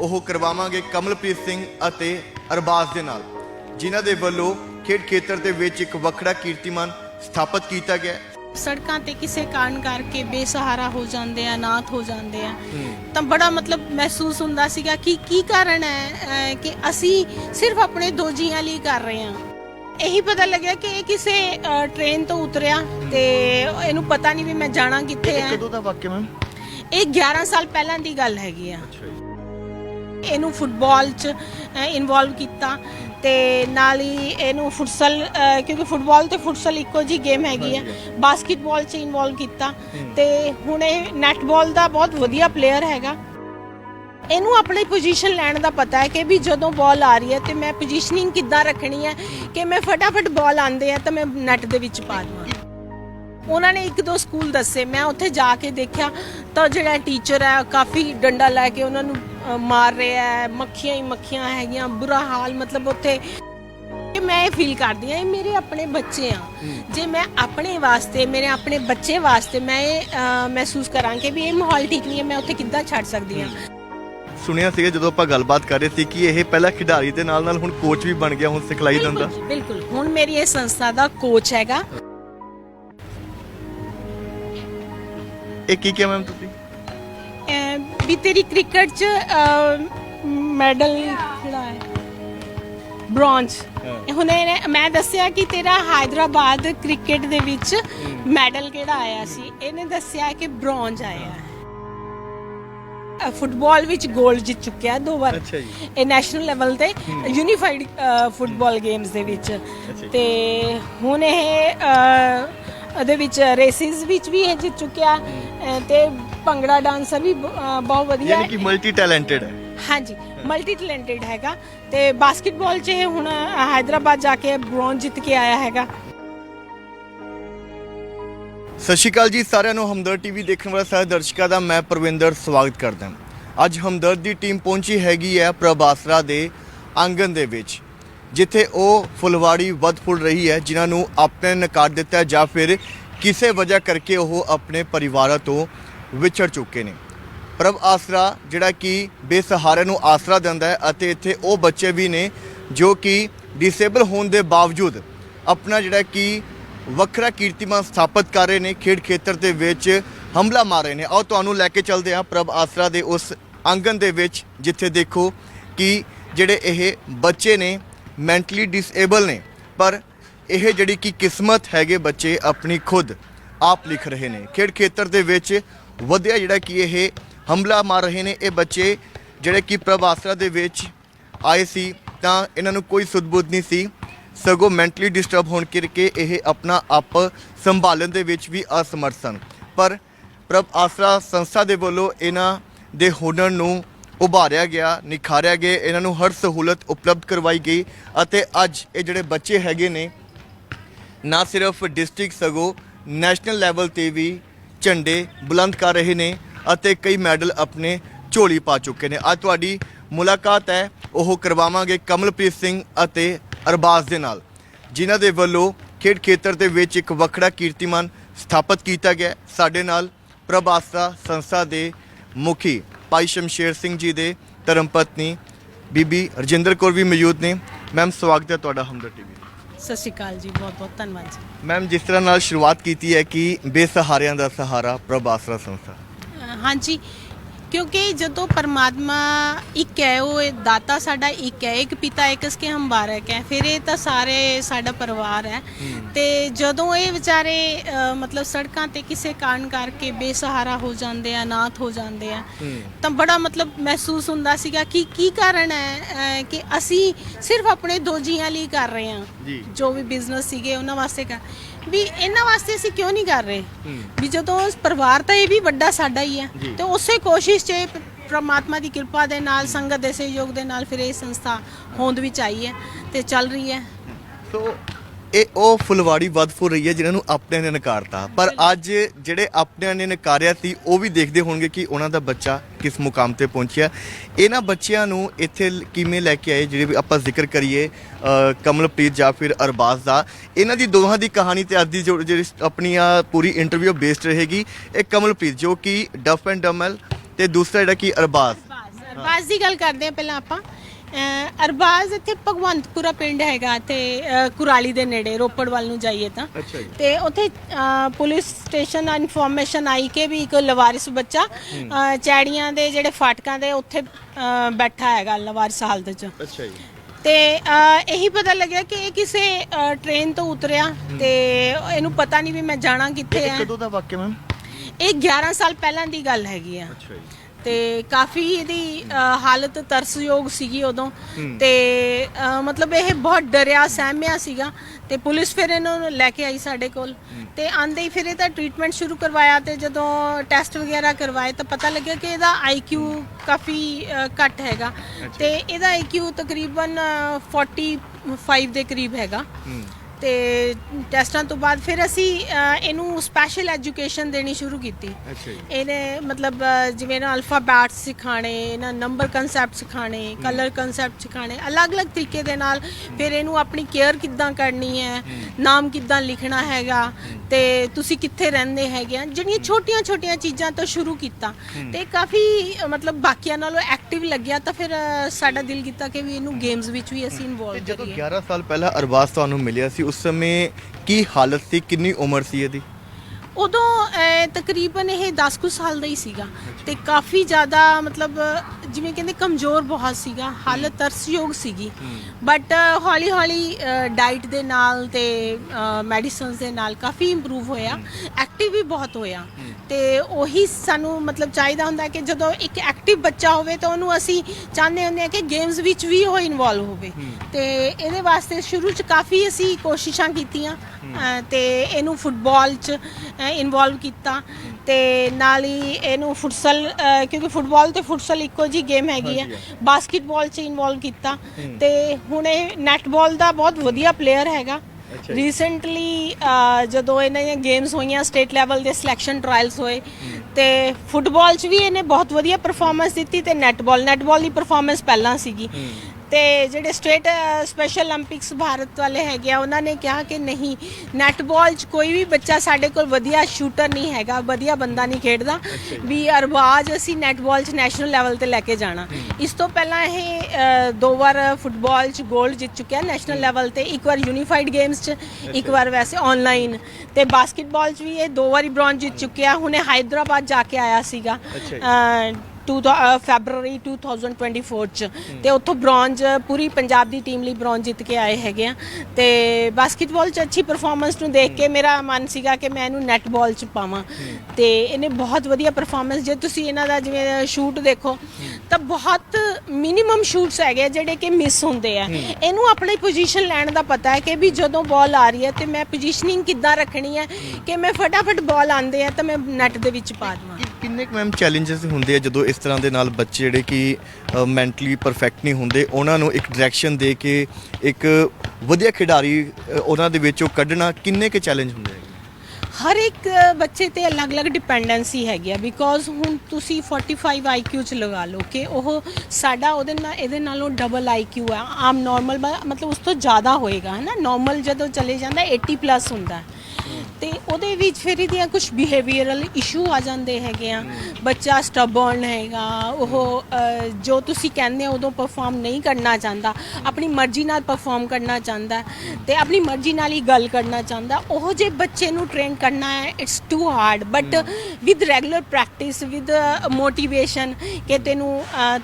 ਉਹ ਕਰਵਾਵਾਂਗੇ ਕਮਲਪ੍ਰੀਤ ਸਿੰਘ ਅਤੇ ਅਰਬਾਜ਼ ਦੇ ਨਾਲ ਜਿਨ੍ਹਾਂ ਦੇ ਵੱਲੋਂ ਖੇਡ ਖੇਤਰ ਦੇ ਵਿੱਚ ਇੱਕ ਵੱਖਰਾ ਕੀਰਤੀਮਾਨ ਸਥਾਪਿਤ ਕੀਤਾ ਗਿਆ। ਹੈ। ਸੜਕਾਂ ਤੇ ਕਿਸੇ ਕਾਰਨ ਕਰਕੇ ਬੇਸਹਾਰਾ ਹੋ ਜਾਂਦੇ ਆ ਅਨਾਥ ਹੋ ਜਾਂਦੇ ਆ। ਤਾਂ ਬੜਾ ਮਤਲਬ ਮਹਿਸੂਸ ਹੁੰਦਾ ਸੀਗਾ ਕਿ ਕੀ ਕਾਰਨ ਹੈ ਕਿ ਅਸੀਂ ਸਿਰਫ ਆਪਣੇ ਦੋ ਜੀਆਂ ਲਈ ਕਰ ਰਹੇ ਹਾਂ। ਇਹੀ ਪਤਾ ਲੱਗਿਆ ਕਿ ਇਹ ਕਿਸੇ ਟ੍ਰੇਨ ਤੋਂ ਉਤਰਿਆ ਤੇ ਇਹਨੂੰ ਪਤਾ ਨਹੀਂ ਵੀ ਮੈਂ ਜਾਣਾ ਕਿੱਥੇ ਹੈ। ਕਦੋਂ ਦਾ ਵਾਕਿਆ ਮੈਮ ਇਹ 11 ਸਾਲ ਪਹਿਲਾਂ ਦੀ ਗੱਲ ਹੈਗੀ ਆ। ਇਹਨੂੰ ਫੁੱਟਬਾਲ 'ਚ ਇਨਵੋਲਵ ਕੀਤਾ ਤੇ ਨਾਲ ਹੀ ਇਹਨੂੰ ਫੁੱਟਸਲ ਕਿਉਂਕਿ ਫੁੱਟਬਾਲ ਤੇ ਫੁੱਟਸਲ ਇੱਕੋ ਜੀ ਗੇਮ ਹੈਗੀ ਆ। ਬਾਸਕਟਬਾਲ 'ਚ ਇਨਵੋਲਵ ਕੀਤਾ ਤੇ ਹੁਣ ਇਹ ਨੈਟਬਾਲ ਦਾ ਬਹੁਤ ਵਧੀਆ ਪਲੇਅਰ ਹੈਗਾ। ਇਹਨੂੰ ਆਪਣੀ ਪੋਜੀਸ਼ਨ ਲੈਣ ਦਾ ਪਤਾ ਹੈ ਕਿ ਵੀ ਜਦੋਂ ਬਾਲ ਆ ਰਹੀ ਹੈ ਤੇ ਮੈਂ ਪੋਜੀਸ਼ਨਿੰਗ ਕਿੱਦਾਂ ਰੱਖਣੀ ਹੈ ਕਿ ਮੈਂ ਫਟਾਫਟ ਬਾਲ ਆਂਦੇ ਆ ਤਾਂ ਮੈਂ ਨੈਟ ਦੇ ਵਿੱਚ ਪਾ ਦਵਾਂ। ਉਹਨਾਂ ਨੇ ਇੱਕ ਦੋ ਸਕੂਲ ਦੱਸੇ। ਮੈਂ ਉੱਥੇ ਜਾ ਕੇ ਦੇਖਿਆ ਤਾਂ ਜਿਹੜਾ ਟੀਚਰ ਹੈ ਕਾਫੀ ਡੰਡਾ ਲੈ ਕੇ ਉਹਨਾਂ ਨੂੰ ਅ, ਮਾਰ ਰਿਹਾ ਹੈ। ਮੱਖੀਆਂ ਹੀ ਮੱਖੀਆਂ ਹੈਗੀਆਂ ਬੁਰਾ ਹਾਲ ਮਤਲਬ ਉੱਥੇ। ਕਿ ਮੈਂ ਇਹ ਫੀਲ ਕਰਦੀ ਆ ਇਹ ਮੇਰੇ ਆਪਣੇ ਬੱਚੇ ਆ। ਜੇ ਮੈਂ ਆਪਣੇ ਵਾਸਤੇ ਮੇਰੇ ਆਪਣੇ ਬੱਚੇ ਵਾਸਤੇ ਮੈਂ ਇਹ ਅ, ਮਹਿਸੂਸ ਕਰਾਂ ਕਿ ਵੀ ਇਹ ਮਾਹੌਲ ਠੀਕ ਨਹੀਂ ਹੈ ਮੈਂ ਉੱਥੇ ਕਿੱਦਾਂ ਛੱਡ ਸਕਦੀ ਹਾਂ? ਸੁਣਿਆ ਸੀਗਾ ਜਦੋਂ ਆਪਾਂ ਗੱਲਬਾਤ ਕਰ ਰਹੇ ਸੀ ਕਿ ਇਹ ਪਹਿਲਾ ਖਿਡਾਰੀ ਦੇ ਨਾਲ ਨਾਲ ਹੁਣ ਕੋਚ ਵੀ ਬਣ ਗਿਆ ਹੁਣ ਸਿਖਲਾਈ ਦਿੰਦਾ। ਬਿਲਕੁਲ ਬਿਲਕੁਲ। ਹੁਣ ਮੇਰੀ ਇਹ ਸੰਸਥਾ ਦਾ ਕੋਚ ਹੈਗਾ। ਇਹ ਕੀ ਕਿਹਾ ਮੈਮ ਤੁਸੀਂ? ਵੀ ਤੇਰੀ ਕ੍ਰਿਕਟ ਚ ਮੈਡਲ ਕਿਹੜਾ ਹੈ? ਬ੍ਰੌਂਜ। ਹਾਂ। ਹੁਣ ਮੈਂ ਦੱਸਿਆ ਕਿ ਤੇਰਾ ਹਾਈਦਰਾਬਾਦ ਕ੍ਰਿਕਟ ਦੇ ਵਿੱਚ ਮੈਡਲ ਕਿਹੜਾ ਆਇਆ ਸੀ? ਇਹਨੇ ਦੱਸਿਆ ਕਿ ਬ੍ਰੌਂਜ ਆਇਆ। ਫੁੱਟਬਾਲ ਵਿੱਚ ਗੋਲਡ ਜਿੱਤ ਚੁੱਕਿਆ ਦੋ ਵਾਰ। ਇਹ ਨੈਸ਼ਨਲ ਲੈਵਲ ਤੇ ਯੂਨੀਫਾਈਡ ਫੁੱਟਬਾਲ ਗੇਮਸ ਦੇ ਵਿੱਚ। ਤੇ ਹੁਣ ਇਹ ਉਹਦੇ ਵਿੱਚ ਰੇਸਿਸ ਵਿੱਚ ਵੀ ਇਹ ਜਿੱਤ ਚੁੱਕਿਆ। ਤੇ ਭੰਗੜਾ ਡਾਂਸਰ ਵੀ ਬਹੁਤ ਵਧੀਆ ਯਾਨੀ ਕਿ ਮਲਟੀ ਟੈਲੈਂਟਡ ਹੈ। ਹਾਂਜੀ ਮਲਟੀ ਟੈਲੈਂਟਡ ਹੈਗਾ। ਤੇ ਬਾਸਕਟਬਾਲ 'ਚ ਹੁਣ ਹైదరాబాద్ ਜਾ ਕੇ ਬ੍ਰੌਂਜ ਜਿੱਤ ਕੇ ਆਇਆ ਹੈਗਾ। ਸਤਿ ਸ਼੍ਰੀ ਅਕਾਲ ਜੀ ਸਾਰਿਆਂ ਨੂੰ ਹਮਦਰ ਟੀਵੀ ਦੇਖਣ ਵਾਲੇ ਸਾਰੇ ਦਰਸ਼ਕਾਂ ਦਾ ਮੈਂ ਪਰਵਿੰਦਰ ਸਵਾਗਤ ਕਰਦਾ ਹਾਂ। ਅੱਜ ਹਮਦਰ ਦੀ ਟੀਮ ਪਹੁੰਚੀ ਹੈਗੀ ਹੈ ਪ੍ਰਭਾਸਰਾ ਦੇ ਆਂਗਨ ਦੇ ਵਿੱਚ। ਜਿੱਥੇ ਉਹ ਫੁਲਵਾੜੀ ਵੱਧ ਫੁੱਲ ਰਹੀ ਹੈ, ਜਿਨ੍ਹਾਂ ਨੂੰ ਆਪਣੇ ਨਕਾਰ ਦਿੱਤਾ ਜਾਂ ਫਿਰ ਕਿਸੇ ਵਜ੍ਹਾ ਕਰਕੇ ਉਹ ਆਪਣੇ ਪਰਿਵਾਰਾਂ ਤੋਂ ਵਿਛੜ ਚੁੱਕੇ ਨੇ। ਪ੍ਰਭ ਆਸਰਾ ਜਿਹੜਾ ਕਿ ਬੇਸਹਾਰੇ ਨੂੰ ਆਸਰਾ ਦਿੰਦਾ ਹੈ ਅਤੇ ਇੱਥੇ ਉਹ ਬੱਚੇ ਵੀ ਨੇ ਜੋ ਕਿ ਡਿਸੇਬਲ ਹੋਣ ਦੇ ਬਾਵਜੂਦ ਆਪਣਾ ਜਿਹੜਾ ਕਿ ਵੱਖਰਾ ਕੀਰਤੀਮਾਨ ਸਥਾਪਿਤ ਕਰ ਰਹੇ ਨੇ, ਖੇਡ ਖੇਤਰ ਦੇ ਵਿੱਚ ਹਮਲਾ ਮਾਰ ਰਹੇ ਨੇ। ਆਓ ਤੁਹਾਨੂੰ ਲੈ ਕੇ ਚੱਲਦੇ ਹਾਂ ਪ੍ਰਭ ਆਸਰਾ ਦੇ ਉਸ ਆਂਗਨ ਦੇ ਵਿੱਚ, ਜਿੱਥੇ ਦੇਖੋ ਕਿ ਜਿਹੜੇ ਇਹ ਬੱਚੇ ਨੇ ਮੈਂਟਲੀ ਡਿਸੇਬਲ ਨੇ। ਪਰ ਇਹ ਜਿਹੜੀ ਕਿ ਕਿਸਮਤ ਹੈਗੇ ਬੱਚੇ ਆਪਣੀ ਖੁਦ, ਆਪ ਲਿਖ ਰਹੇ ਨੇ। ਖੇਡ ਖੇਤਰ ਦੇ ਵਿੱਚ ਵਧਿਆ ਜਿਹੜਾ ਕਿ ਇਹ ਹਮਲਾ ਮਾਰ ਰਹੇ ਨੇ, ਇਹ ਬੱਚੇ ਜਿਹੜੇ ਕਿ ਪ੍ਰਭਾਸਰਾ ਦੇ ਵਿੱਚ ਆਏ ਸੀ, ਤਾਂ ਇਹਨਾਂ ਨੂੰ ਕੋਈ ਸੁੱਧ-ਬੁੱਧ ਨਹੀਂ ਸੀ। ਸਗੋਂ ਮੈਂਟਲੀ ਡਿਸਟਰਬ ਹੋਣ ਕਰਕੇ ਇਹ ਆਪਣਾ ਆਪ ਸੰਭਾਲਣ ਦੇ ਵਿੱਚ ਵੀ ਅਸਮਰਥ ਸਨ। ਪਰ ਪ੍ਰਭ ਆਸਰਾ ਸੰਸਥਾ ਦੇ ਵੱਲੋਂ ਇਹਨਾਂ ਦੇ ਹੁਨਰ ਨੂੰ ਉਭਾਰਿਆ ਗਿਆ, ਨਿਖਾਰਿਆ ਗਿਆ ਇਹਨਾਂ ਨੂੰ ਹਰ ਸਹੂਲਤ ਉਪਲਬਧ ਕਰਵਾਈ ਗਈ ਅਤੇ ਅੱਜ ਇਹ ਜਿਹੜੇ ਬੱਚੇ ਹੈਗੇ ਨੇ, ਨਾ ਸਿਰਫ ਡਿਸਟ੍ਰਿਕਟ ਸਗੋ ਨੈਸ਼ਨਲ ਲੈਵਲ ਤੇ ਵੀ ਝੰਡੇ ਬੁਲੰਦ ਕਰ ਰਹੇ ਨੇ ਅਤੇ ਕਈ ਮੈਡਲ ਆਪਣੇ ਝੋਲੀ ਪਾ ਚੁੱਕੇ ਨੇ। ਅੱਜ ਤੁਹਾਡੀ ਮੁਲਾਕਾਤ ਹੈ, ਉਹ ਕਰਵਾਵਾਂਗੇ ਕਮਲਪ੍ਰੀਤ ਸਿੰਘ ਅਤੇ ਅਰਬਾਜ਼ ਦੇ ਨਾਲ, ਜਿਨ੍ਹਾਂ ਦੇ ਵੱਲੋਂ ਖੇਡ ਖੇਤਰ ਦੇ ਵਿੱਚ ਇੱਕ ਵੱਖਰਾ ਕੀਰਤੀਮਾਨ ਸਥਾਪਿਤ ਕੀਤਾ ਗਿਆ। ਸਾਡੇ ਨਾਲ ਪ੍ਰਭਾਸ਼ਾ ਸੰਸਥਾ ਦੇ ਮੁਖੀ ਭਾਈ ਸ਼ਮਸ਼ੇਰ ਸਿੰਘ ਜੀ ਦੇ ਧਰਮ ਪਤਨੀ ਬੀਬੀ ਰਜਿੰਦਰ ਕੌਰ ਵੀ ਮੌਜੂਦ ਨੇ। ਮੈਮ ਸਵਾਗਤ ਹੈ ਤੁਹਾਡਾ ਹਮਦਰ ਟੀਵੀ ਸਤਿ ਸ਼੍ਰੀ ਅਕਾਲ ਜੀ ਬਹੁਤ ਬਹੁਤ ਧੰਨਵਾਦ ਜੀ। ਮੈਮ ਜਿਸ ਤਰ੍ਹਾਂ ਨਾਲ ਸ਼ੁਰੂਆਤ ਕੀਤੀ ਹੈ ਕਿ ਬੇਸਹਾਰਿਆਂ ਦਾ ਸਹਾਰਾ ਪ੍ਰਭ ਆਸਰਾ ਸੰਸਥਾ ਹਾਂਜੀ ਕਿਉਂਕਿ ਜਦੋਂ ਪਰਮਾਤਮਾ ਇੱਕ ਹੈ ਉਹ ਦਾਤਾ ਸਾਡਾ ਇੱਕ ਹੈ ਇੱਕ ਪਿਤਾ ਇੱਕ ਇਸ ਕੇ ਹਮ ਬਾਰਕ ਹੈ। ਫਿਰ ਇਹ ਤਾਂ ਸਾਰੇ ਸਾਡਾ ਪਰਿਵਾਰ ਹੈ। ਤੇ ਜਦੋਂ ਇਹ ਵਿਚਾਰੇ ਮਤਲਬ ਸੜਕਾਂ ਤੇ ਕਿਸੇ ਕਾਰਨ ਕਰਕੇ ਬੇਸਹਾਰਾ ਹੋ ਜਾਂਦੇ ਆ ਅਨਾਥ ਹੋ ਜਾਂਦੇ ਆ ਤਾਂ ਬੜਾ ਮਤਲਬ ਮਹਿਸੂਸ ਹੁੰਦਾ ਸੀਗਾ ਕਿ ਕੀ ਕਾਰਨ ਹੈ ਕਿ ਅਸੀਂ ਸਿਰਫ ਆਪਣੇ ਦੋ ਜੀਆਂ ਲਈ ਕਰ ਰਹੇ ਹਾਂ। ਜੋ। ਵੀ ਬਿਜ਼ਨਸ ਸੀਗੇ ਉਹਨਾਂ ਵਾਸਤੇ ਕਰ ਵੀ ਇਹਨਾਂ ਵਾਸਤੇ ਅਸੀਂ ਕਿਉਂ ਨਹੀਂ ਕਰ ਰਹੇ। ਵੀ ਜਦੋਂ ਪਰਿਵਾਰ ਤਾਂ ਇਹ ਵੀ ਵੱਡਾ ਸਾਡਾ ਹੀ ਹੈ। ਤੇ ਉਸੇ ਕੋਸ਼ਿਸ਼ 'ਚ ਪ੍ਰਮਾਤਮਾ ਦੀ ਕਿਰਪਾ ਦੇ ਨਾਲ ਸੰਗਤ ਦੇ ਸਹਿਯੋਗ ਦੇ ਨਾਲ ਫਿਰ ਇਹ ਸੰਸਥਾ ਹੋਂਦ ਵਿੱਚ ਆਈ ਹੈ ਤੇ ਚੱਲ ਰਹੀ ਹੈ ਸੋ ਇਹ ਉਹ ਫੁਲਵਾੜੀ ਵੱਧ ਫੁੱਲ ਰਹੀ ਹੈ ਜਿਨ੍ਹਾਂ ਨੂੰ ਆਪਣਿਆਂ ਨੇ ਨਕਾਰਤਾ। ਪਰ ਅੱਜ ਜਿਹੜੇ ਆਪਣਿਆਂ ਨੇ ਨਕਾਰਿਆ ਸੀ ਉਹ ਵੀ ਦੇਖਦੇ ਹੋਣਗੇ ਕਿ ਉਹਨਾਂ ਦਾ ਬੱਚਾ ਕਿਸ ਮੁਕਾਮ ਤੇ ਪਹੁੰਚਿਆ। ਇਹਨਾਂ ਬੱਚਿਆਂ ਨੂੰ ਇੱਥੇ ਕਿਵੇਂ ਲੈ ਕੇ ਆਏ ਜਿਹੜੇ ਆਪਾਂ ਜ਼ਿਕਰ ਕਰੀਏ ਕਮਲਪ੍ਰੀਤ ਜਾਂ ਫਿਰ ਅਰਬਾਜ਼ ਦਾ। ਇਹਨਾਂ ਦੀ ਦੋਹਾਂ ਦੀ ਕਹਾਣੀ ਤੇ ਅੱਜ ਦੀ ਜਿਹੜੀ ਆਪਣੀ ਆ ਪੂਰੀ ਇੰਟਰਵਿਊ ਬੇਸਡ ਰਹੇਗੀ ਇਹ ਕਮਲਪ੍ਰੀਤ ਜੋ ਕਿ ਡਫ ਐਂਡ ਡਮਲ ਤੇ ਦੂਸਰਾ ਜਿਹੜਾ ਕਿ ਅਰਬਾਜ਼। ਅਰਬਾਜ਼। ਦੀ ਗੱਲ ਕਰਦੇ ਆ ਪਹਿਲਾਂ ਆਪਾਂ। ਅਰਬਾਜ਼ ਇੱਥੇ ਭਗਵੰਤਪੁਰਾ ਪਿੰਡ ਹੈਗਾ ਤੇ ਕੁਰਾਲੀ ਦੇ ਨੇੜੇ ਰੋਪੜ ਵੱਲ ਨੂੰ ਜਾਈਏ ਤਾਂ। ਅੱਛਾ ਜੀ। ਤੇ ਉੱਥੇ ਪੁਲਿਸ ਸਟੇਸ਼ਨ ਇਨਫੋਰਮੇਸ਼ਨ ਆਈ ਕਿ ਵੀ ਇੱਕ ਲਵਾਰਿਸ ਬੱਚਾ ਚੈੜੀਆਂ ਦੇ ਜਿਹੜੇ ਫਾਟਕਾਂ ਦੇ ਉੱਥੇ ਬੈਠਾ ਹੈਗਾ ਲਵਾਰਿਸ ਹਾਲਤ 'ਚ। ਅੱਛਾ ਜੀ। ਤੇ ਅਹ, ਇਹੀ ਪਤਾ ਲੱਗਿਆ ਕਿ ਇਹ ਕਿਸੇ ਟ੍ਰੇਨ ਤੋਂ ਉਤਰਿਆ ਤੇ ਇਹਨੂੰ ਪਤਾ ਨਹੀਂ ਵੀ ਮੈਂ ਜਾਣਾ ਕਿੱਥੇ ਇਹ ਹੈ ਕਦੋਂ ਦਾ ਵਾਕਿਆ ਮੈਮ? ਇਹ 11 ਸਾਲ ਪਹਿਲਾਂ ਦੀ ਗੱਲ ਹੈਗੀ ਆ। ਅੱਛਾ ਜੀ। ਤੇ ਕਾਫੀ ਇਹਦੀ ਅ, ਹਾਲਤ ਤਰਸਯੋਗ ਸੀਗੀ ਉਦੋਂ। ਤੇ ਅ, ਮਤਲਬ ਇਹ ਬਹੁਤ ਡਰਿਆ ਸਹਿਮਿਆ ਸੀਗਾ। ਤੇ ਪੁਲਿਸ ਫਿਰ ਇਹਨੂੰ ਲੈ ਕੇ ਆਈ ਸਾਡੇ ਕੋਲ। ਤੇ ਆਂਦੇ ਹੀ ਫਿਰ ਇਹਦਾ ਟ੍ਰੀਟਮੈਂਟ ਸ਼ੁਰੂ ਕਰਵਾਇਆ ਤੇ ਜਦੋਂ ਟੈਸਟ ਵਗੈਰਾ ਕਰਵਾਏ ਤਾਂ ਪਤਾ ਲੱਗਿਆ ਕਿ ਇਹਦਾ ਆਈਕਿਊ ਕਾਫੀ ਅ, ਘੱਟ ਹੈਗਾ। ਤੇ ਇਹਦਾ ਆਈਕਿਊ ਤਕਰੀਬਨ ਅ, 45 ਦੇ ਕਰੀਬ ਹੈਗਾ। ਹੂੰ। ਤੇ ਟੈਸਟਾਂ ਤੋਂ ਬਾਅਦ ਫਿਰ ਅਸੀਂ ਇਹਨੂੰ ਸਪੈਸ਼ਲ ਐਜੂਕੇਸ਼ਨ ਦੇਣੀ ਸ਼ੁਰੂ ਕੀਤੀ। ਅੱਛਾ ਜੀ। ਇਹਨੇ ਮਤਲਬ ਜਿਵੇਂ ਨਾ ਅਲਫਾਬੈਟ ਸਿਖਾਣੇ ਨਾ ਨੰਬਰ ਕਨਸੈਪਟ ਸਿਖਾਣੇ ਕਲਰ ਕਨਸੈਪਟ ਸਿਖਾਣੇ ਅਲੱਗ-ਅਲੱਗ ਤਰੀਕੇ ਦੇ ਨਾਲ ਫਿਰ ਇਹਨੂੰ ਆਪਣੀ ਕੇਅਰ ਕਿੱਦਾਂ ਕਰਨੀ ਹੈ ਨਾਮ ਕਿੱਦਾਂ ਲਿਖਣਾ ਹੈਗਾ ਤੇ ਤੁਸੀਂ ਕਿੱਥੇ ਰਹਿੰਦੇ ਹੈਗੇ ਆ? ਜਿਹੜੀਆਂ ਛੋਟੀਆਂ-ਛੋਟੀਆਂ ਚੀਜ਼ਾਂ ਤੋਂ ਸ਼ੁਰੂ ਕੀਤਾ। ਤੇ ਕਾਫੀ ਮਤਲਬ ਬਾਕੀਆਂ ਨਾਲੋਂ ਐਕਟਿਵ ਲੱਗਿਆ ਤਾਂ ਫਿਰ ਸਾਡਾ ਦਿਲ ਕੀਤਾ ਕਿ ਵੀ ਇਹਨੂੰ ਗੇਮਸ ਵਿੱਚ ਵੀ ਅਸੀਂ ਇਨਵੋਲਵ ਜਦੋਂ ਕਰੀਏ। 11 ਸਾਲ ਪਹਿਲਾਂ ਅਰਬਾਜ਼ ਤੁਹਾਨੂੰ ਮਿਲਿਆ ਸੀ ਉਸ ਸਮੇਂ ਕੀ ਹਾਲਤ ਸੀ? ਕਿੰਨੀ ਉਮਰ ਸੀ ਇਹਦੀ? ਉਦੋਂ ਅਹ, ਤਕਰੀਬਨ ਇਹ 10 ਕੁ ਸਾਲ ਦਾ ਹੀ ਸੀਗਾ। ਤੇ ਕਾਫੀ ਜ਼ਿਆਦਾ ਮਤਲਬ ਜਿਵੇਂ ਕਹਿੰਦੇ ਕਮਜ਼ੋਰ ਬਹੁਤ ਸੀਗਾ। ਹਾਲਤ ਤਰਸਯੋਗ ਸੀਗੀ। ਬਟ ਹੌਲੀ ਹੌਲੀ ਡਾਈਟ ਦੇ ਨਾਲ ਤੇ ਮੈਡੀਸਿਨਸ ਦੇ ਨਾਲ ਕਾਫੀ ਇੰਪਰੂਵ ਹੋਇਆ। ਐਕਟਿਵ ਵੀ ਬਹੁਤ ਹੋਇਆ। ਤੇ ਉਹੀ ਸਾਨੂੰ ਮਤਲਬ ਚਾਹੀਦਾ ਹੁੰਦਾ ਕਿ ਜਦੋਂ ਇੱਕ ਐਕਟਿਵ ਬੱਚਾ ਹੋਵੇ ਤਾਂ ਉਹਨੂੰ ਅਸੀਂ ਚਾਹੁੰਦੇ ਹੁੰਦੇ ਆ ਕਿ ਗੇਮਸ ਵਿੱਚ ਵੀ ਉਹ ਇਨਵੋਲਵ ਹੋਵੇ। ਤੇ ਇਹਦੇ ਵਾਸਤੇ ਸ਼ੁਰੂ ਚ ਕਾਫੀ ਅਸੀਂ ਕੋਸ਼ਿਸ਼ਾਂ ਕੀਤੀਆਂ। ਤੇ ਇਹਨੂੰ ਫੁੱਟਬਾਲ ਚ ਇਨਵੋਲਵ ਕੀਤਾ। ਤੇ ਨਾਲ ਹੀ ਇਹਨੂੰ ਫੁੱਟਸਲ ਕਿਉਂਕਿ ਫੁੱਟਬਾਲ ਤੇ ਫੁੱਟਸਲ ਇੱਕੋ ਜੀ ਗੇਮ ਹੈਗੀ ਆ। ਬਾਸਕਟਬਾਲ ਚ ਇਨਵੋਲਵ ਕੀਤਾ। ਤੇ ਹੁਣ ਇਹ ਨੈਟਬਾਲ ਦਾ ਬਹੁਤ ਵਧੀਆ ਪਲੇਅਰ ਹੈਗਾ। ਰੀਸੈਂਟਲੀ ਜਦੋਂ ਇਹਨਾਂ ਦੀਆਂ ਗੇਮਸ ਹੋਈਆਂ ਸਟੇਟ ਲੈਵਲ ਦੇ ਸਿਲੈਕਸ਼ਨ ਟ੍ਰਾਇਲਸ ਹੋਏ ਤੇ ਫੁੱਟਬਾਲ 'ਚ ਵੀ ਇਹਨੇ ਬਹੁਤ ਵਧੀਆ ਪਰਫਾਰਮੈਂਸ ਦਿੱਤੀ ਤੇ ਨੈਟਬਾਲ ਨੈਟਬਾਲ ਦੀ ਪਰਫਾਰਮੈਂਸ ਪਹਿਲਾਂ ਸੀਗੀ। ਤੇ ਜਿਹੜੇ ਸਟੇਟ ਸਪੈਸ਼ਲ 올림픽ਸ ਭਾਰਤ ਵਾਲੇ ਹੈਗੇ ਆ ਉਹਨਾਂ ਨੇ ਕਿਹਾ ਕਿ ਨਹੀਂ ਨੈਟਬਾਲ 'ਚ ਕੋਈ ਵੀ ਬੱਚਾ ਸਾਡੇ ਕੋਲ ਵਧੀਆ ਸ਼ੂਟਰ ਨਹੀਂ ਹੈਗਾ ਵਧੀਆ ਬੰਦਾ ਨਹੀਂ ਖੇਡਦਾ। ਵੀ ਅਰਬਾਜ ਅਸੀਂ ਨੈਟਬਾਲ 'ਚ ਨੈਸ਼ਨਲ ਲੈਵਲ ਤੇ ਲੈ ਕੇ ਜਾਣਾ। ਇਸ ਤੋਂ ਪਹਿਲਾਂ ਇਹ ਦੋ ਵਾਰ ਫੁੱਟਬਾਲ 'ਚ 골ਡ ਜਿੱਤ ਚੁੱਕਿਆ ਨੈਸ਼ਨਲ ਲੈਵਲ ਤੇ ਇੱਕ ਵਾਰ ਯੂਨੀਫਾਈਡ ਗੇਮਸ 'ਚ ਇੱਕ ਵਾਰ ਵੈਸੇ ਆਨਲਾਈਨ ਤੇ ਬਾਸਕਟਬਾਲ 'ਚ ਵੀ ਇਹ ਦੋ ਵਾਰੀ ਬ੍ਰੌਂਜ ਜਿੱਤ ਚੁੱਕਿਆ। ਹੁਣੇ ਹਾਈਦਰਾਬਾਦ ਜਾ ਕੇ ਆਇਆ ਸੀਗਾ। 2 ਫੈਬਰੂਰੀ 2024 ਚ। ਤੇ ਉੱਥੋਂ ਬ੍ਰੌਂਜ ਪੂਰੀ ਪੰਜਾਬ ਦੀ ਟੀਮ ਲਈ ਬ੍ਰੌਂਜ ਜਿੱਤ ਕੇ ਆਏ ਹੈਗੇ ਆ। ਤੇ ਬਾਸਕਟਬਾਲ ਚ ਅੱਛੀ ਪਰਫਾਰਮੈਂਸ ਨੂੰ ਦੇਖ ਕੇ ਮੇਰਾ ਮਨ ਸੀਗਾ ਕਿ ਮੈਂ ਇਹਨੂੰ ਨੈਟਬਾਲ ਚ ਪਾਵਾਂ। ਤੇ ਇਹਨੇ ਬਹੁਤ ਵਧੀਆ ਪਰਫਾਰਮੈਂਸ ਜੇ ਤੁਸੀਂ ਇਹਨਾਂ ਦਾ ਜਿਵੇਂ ਸ਼ੂਟ ਦੇਖੋ ਤਾਂ ਬਹੁਤ ਮਿਨੀਮਮ ਸ਼ੂਟਸ ਹੈਗੇ ਆ ਜਿਹੜੇ ਕਿ ਮਿਸ ਹੁੰਦੇ ਆ। ਇਹਨੂੰ ਆਪਣੀ ਪੋਜੀਸ਼ਨ ਲੈਣ ਦਾ ਪਤਾ ਹੈ ਕਿ ਵੀ ਜਦੋਂ ਬਾਲ ਆ ਰਹੀ ਹੈ ਤੇ ਮੈਂ ਪੋਜੀਸ਼ਨਿੰਗ ਕਿੱਦਾਂ ਰੱਖਣੀ ਹੈ ਕਿ ਮੈਂ ਫਟਾਫਟ ਬਾਲ ਆਉਂਦੇ ਆ ਤਾਂ ਮੈਂ ਨੈਟ ਦੇ ਵਿੱਚ ਪਾ ਦੇਵਾਂ। ਕਿੰਨੇ ਕੁ ਮੈਮ ਚੈਲੰਜਸ ਹੁੰਦੇ ਆ ਜਦੋਂ ਇਸ ਤਰ੍ਹਾਂ ਦੇ ਨਾਲ ਬੱਚੇ ਜਿਹੜੇ ਕਿ ਮੈਂਟਲੀ ਪਰਫੈਕਟ ਨਹੀਂ ਹੁੰਦੇ ਉਹਨਾਂ ਨੂੰ ਇੱਕ ਡਾਇਰੈਕਸ਼ਨ ਦੇ ਕੇ ਇੱਕ ਵਧੀਆ ਖਿਡਾਰੀ ਅ, ਉਹਨਾਂ ਦੇ ਵਿੱਚੋਂ ਕੱਢਣਾ ਕਿੰਨੇ ਕੁ ਚੈਲੰਜ ਹੁੰਦੇ ਆ ਹਰ ਇੱਕ ਬੱਚੇ ਤੇ ਅਲੱਗ-ਅਲੱਗ ਡਿਪੈਂਡੈਂਸੀ ਹੈਗੀ ਆ ਬਿਕੋਜ਼ ਹੁਣ ਤੁਸੀਂ 45 ਆਈਕਿਊ ਚ ਲਗਾ ਲਓ ਕਿ ਉਹ ਸਾਡਾ ਉਹਦੇ ਨਾਲ ਇਹਦੇ ਨਾਲੋਂ ਡਬਲ ਆਈਕਿਊ ਆ। ਆਮ ਨਾਰਮਲ ਮਤਲਬ ਉਸ ਤੋਂ ਜ਼ਿਆਦਾ ਹੋਏਗਾ ਹੈ ਨਾ ਨਾਰਮਲ ਜਦੋਂ ਚਲੇ ਜਾਂਦਾ 80 ਪਲੱਸ ਹੁੰਦਾ। ਹੈ। ਤੇ ਉਹਦੇ ਵਿੱਚ ਫਿਰ ਇਹਦੀਆਂ ਕੁਝ ਬਿਹੇਵੀਅਰਲ ਇਸ਼ੂ ਆ ਜਾਂਦੇ ਹੈਗੇ ਆ। ਬੱਚਾ ਸਟਬਰਨ ਹੈਗਾ ਉਹ ਜੋ ਤੁਸੀਂ ਕਹਿੰਦੇ ਹੋ ਉਦੋਂ ਪਰਫਾਰਮ ਨਹੀਂ ਕਰਨਾ ਚਾਹੁੰਦਾ। ਆਪਣੀ ਮਰਜ਼ੀ ਨਾਲ ਪਰਫਾਰਮ ਕਰਨਾ ਚਾਹੁੰਦਾ ਹੈ ਤੇ ਆਪਣੀ ਮਰਜ਼ੀ ਨਾਲ ਹੀ ਗੱਲ ਕਰਨਾ ਚਾਹੁੰਦਾ। ਉਹ ਜੇ ਬੱਚੇ ਨੂੰ ਟ੍ਰੇਨ ਕਰਨਾ ਹੈ it's too hard but with regular practice with motivation ਕਿ ਤੈਨੂੰ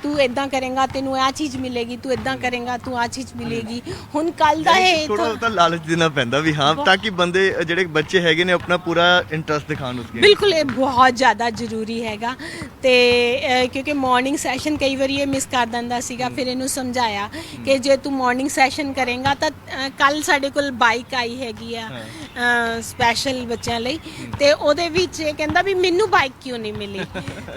ਤੂੰ ਇਦਾਂ ਕਰੇਗਾ ਤੈਨੂੰ ਇਹ ਚੀਜ਼ ਮਿਲੇਗੀ ਤੂੰ ਇਦਾਂ ਕਰੇਗਾ ਤੂੰ ਆ ਚੀਜ਼ ਮਿਲੇਗੀ। ਹੁਣ ਕੱਲ ਦਾ ਇਹ ਥੋੜਾ ਤਾਂ ਲਾਲਚ ਦੇਣਾ ਪੈਂਦਾ ਵੀ ਹਾਂ ਤਾਂ ਕਿ ਬੰਦੇ ਅ, ਜਿਹੜੇ ਬੱਚੇ ਹੈਗੇ ਨੇ ਆਪਣਾ ਪੂਰਾ ਇੰਟਰਸਟ ਦਿਖਾਣ ਉਸ। ਬਿਲਕੁਲ ਇਹ ਬਹੁਤ ਜ਼ਿਆਦਾ ਜ਼ਰੂਰੀ ਹੈਗਾ। ਤੇ ਅਹ, ਕਿਉਂਕਿ ਮਾਰਨਿੰਗ ਸੈਸ਼ਨ ਕਈ ਵਾਰੀ ਇਹ ਮਿਸ ਕਰ ਦਿੰਦਾ ਸੀਗਾ ਫਿਰ ਇਹਨੂੰ ਸਮਝਾਇਆ ਕਿ ਜੇ ਤੂੰ ਮਾਰਨਿੰਗ ਸੈਸ਼ਨ ਕਰੇਗਾ ਤਾਂ ਕੱਲ ਸਾਡੇ ਕੋਲ ਬਾਈਕ ਆਈ ਹੈਗੀ ਆ। ਸਪੈਸ਼ਲ ਬੱਚਿਆਂ ਲਈ ਤੇ ਉਹਦੇ ਵਿੱਚ ਇਹ ਕਹਿੰਦਾ ਵੀ ਮੈਨੂੰ ਬਾਈਕ ਕਿਉਂ ਨਹੀਂ ਮਿਲੀ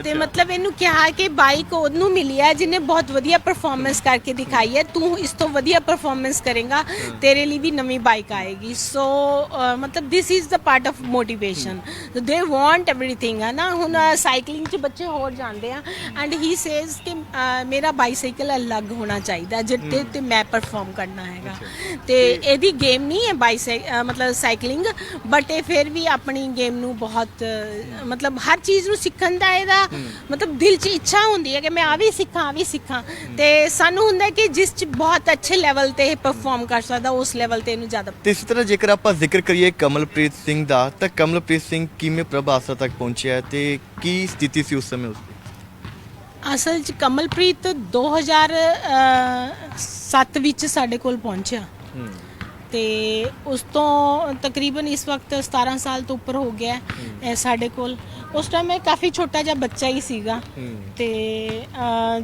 ਤੇ ਮਤਲਬ ਇਹਨੂੰ ਕਿਹਾ ਕਿ ਬਾਈਕ ਉਹਨੂੰ ਮਿਲੀ ਹੈ ਜਿਹਨੇ ਬਹੁਤ ਵਧੀਆ ਪਰਫਾਰਮੈਂਸ ਕਰਕੇ ਦਿਖਾਈ ਹੈ ਤੂੰ ਇਸ ਤੋਂ ਵਧੀਆ ਪਰਫਾਰਮੈਂਸ ਕਰੇਗਾ ਤੇਰੇ ਲਈ ਵੀ ਨਵੀਂ ਬਾਈਕ ਆਏਗੀ ਸੋ ਮਤਲਬ this is the part of motivation they want everything ਹੈ ਨਾ ਹੁਣ ਸਾਈਕਲਿੰਗ 'ਚ ਬੱਚੇ ਹੋਰ ਜਾਂਦੇ ਆ ਐਂਡ ਹੀ ਸੇਜ਼ ਕਿ ਅਹ, ਮੇਰਾ ਬਾਈਸਾਈਕਲ ਅਲੱਗ ਹੋਣਾ ਚਾਹੀਦਾ ਜਿੱਤੇ ਤੇ ਮੈਂ ਪਰਫਾਰਮ ਕਰਨਾ ਹੈਗਾ ਤੇ ਇਹਦੀ ਗੇਮ ਨਹੀਂ ਹੈ ਬਾਈਸਾਈਕਲ ਮਤਲਬ ਸਾਈਕਲਿੰਗ ਐਕਸੈਲਿੰਗ ਬਟ ਇਹ ਫਿਰ ਵੀ ਆਪਣੀ ਗੇਮ ਨੂੰ ਬਹੁਤ ਮਤਲਬ ਹਰ ਚੀਜ਼ ਨੂੰ ਸਿੱਖਣ ਦਾ ਇਹਦਾ ਮਤਲਬ ਦਿਲ 'ਚ ਇੱਛਾ ਹੁੰਦੀ ਹੈ ਕਿ ਮੈਂ ਆ ਵੀ ਸਿੱਖਾਂ ਆ ਵੀ ਸਿੱਖਾਂ। ਤੇ ਸਾਨੂੰ ਹੁੰਦਾ ਕਿ ਜਿਸ 'ਚ ਬਹੁਤ ਅੱਛੇ ਲੈਵਲ ਤੇ ਪਰਫਾਰਮ ਕਰ ਸਕਦਾ ਉਸ ਲੈਵਲ ਤੇ ਇਹਨੂੰ ਜ਼ਿਆਦਾ ਤੇ ਇਸੇ ਤਰ੍ਹਾਂ ਜੇਕਰ ਆਪਾਂ ਜ਼ਿਕਰ ਕਰੀਏ ਕਮਲਪ੍ਰੀਤ ਸਿੰਘ ਦਾ ਤਾਂ ਕਮਲਪ੍ਰੀਤ ਸਿੰਘ ਕਿਵੇਂ ਪ੍ਰਭਾਸਰਾ ਤੱਕ ਪਹੁੰਚਿਆ ਤੇ ਕੀ ਸਥਿਤੀ ਸੀ ਉਸ ਸਮੇਂ ਉਸ ਦੀ? ਅਸਲ 'ਚ ਕਮਲਪ੍ਰੀਤ 2007 ਵਿੱਚ ਸਾਡੇ ਕੋਲ ਪਹੁੰਚਿਆ। ਤੇ ਉਸ ਤੋਂ ਤਕਰੀਬਨ ਇਸ ਵਕਤ 17 ਸਾਲ ਤੋਂ ਉੱਪਰ ਹੋ ਗਿਆ ਹੈ, ਸਾਡੇ ਕੋਲ। ਉਸ ਟਾਈਮ ਮੈਂ ਕਾਫੀ ਛੋਟਾ ਜਿਹਾ ਬੱਚਾ ਹੀ ਸੀਗਾ। ਤੇ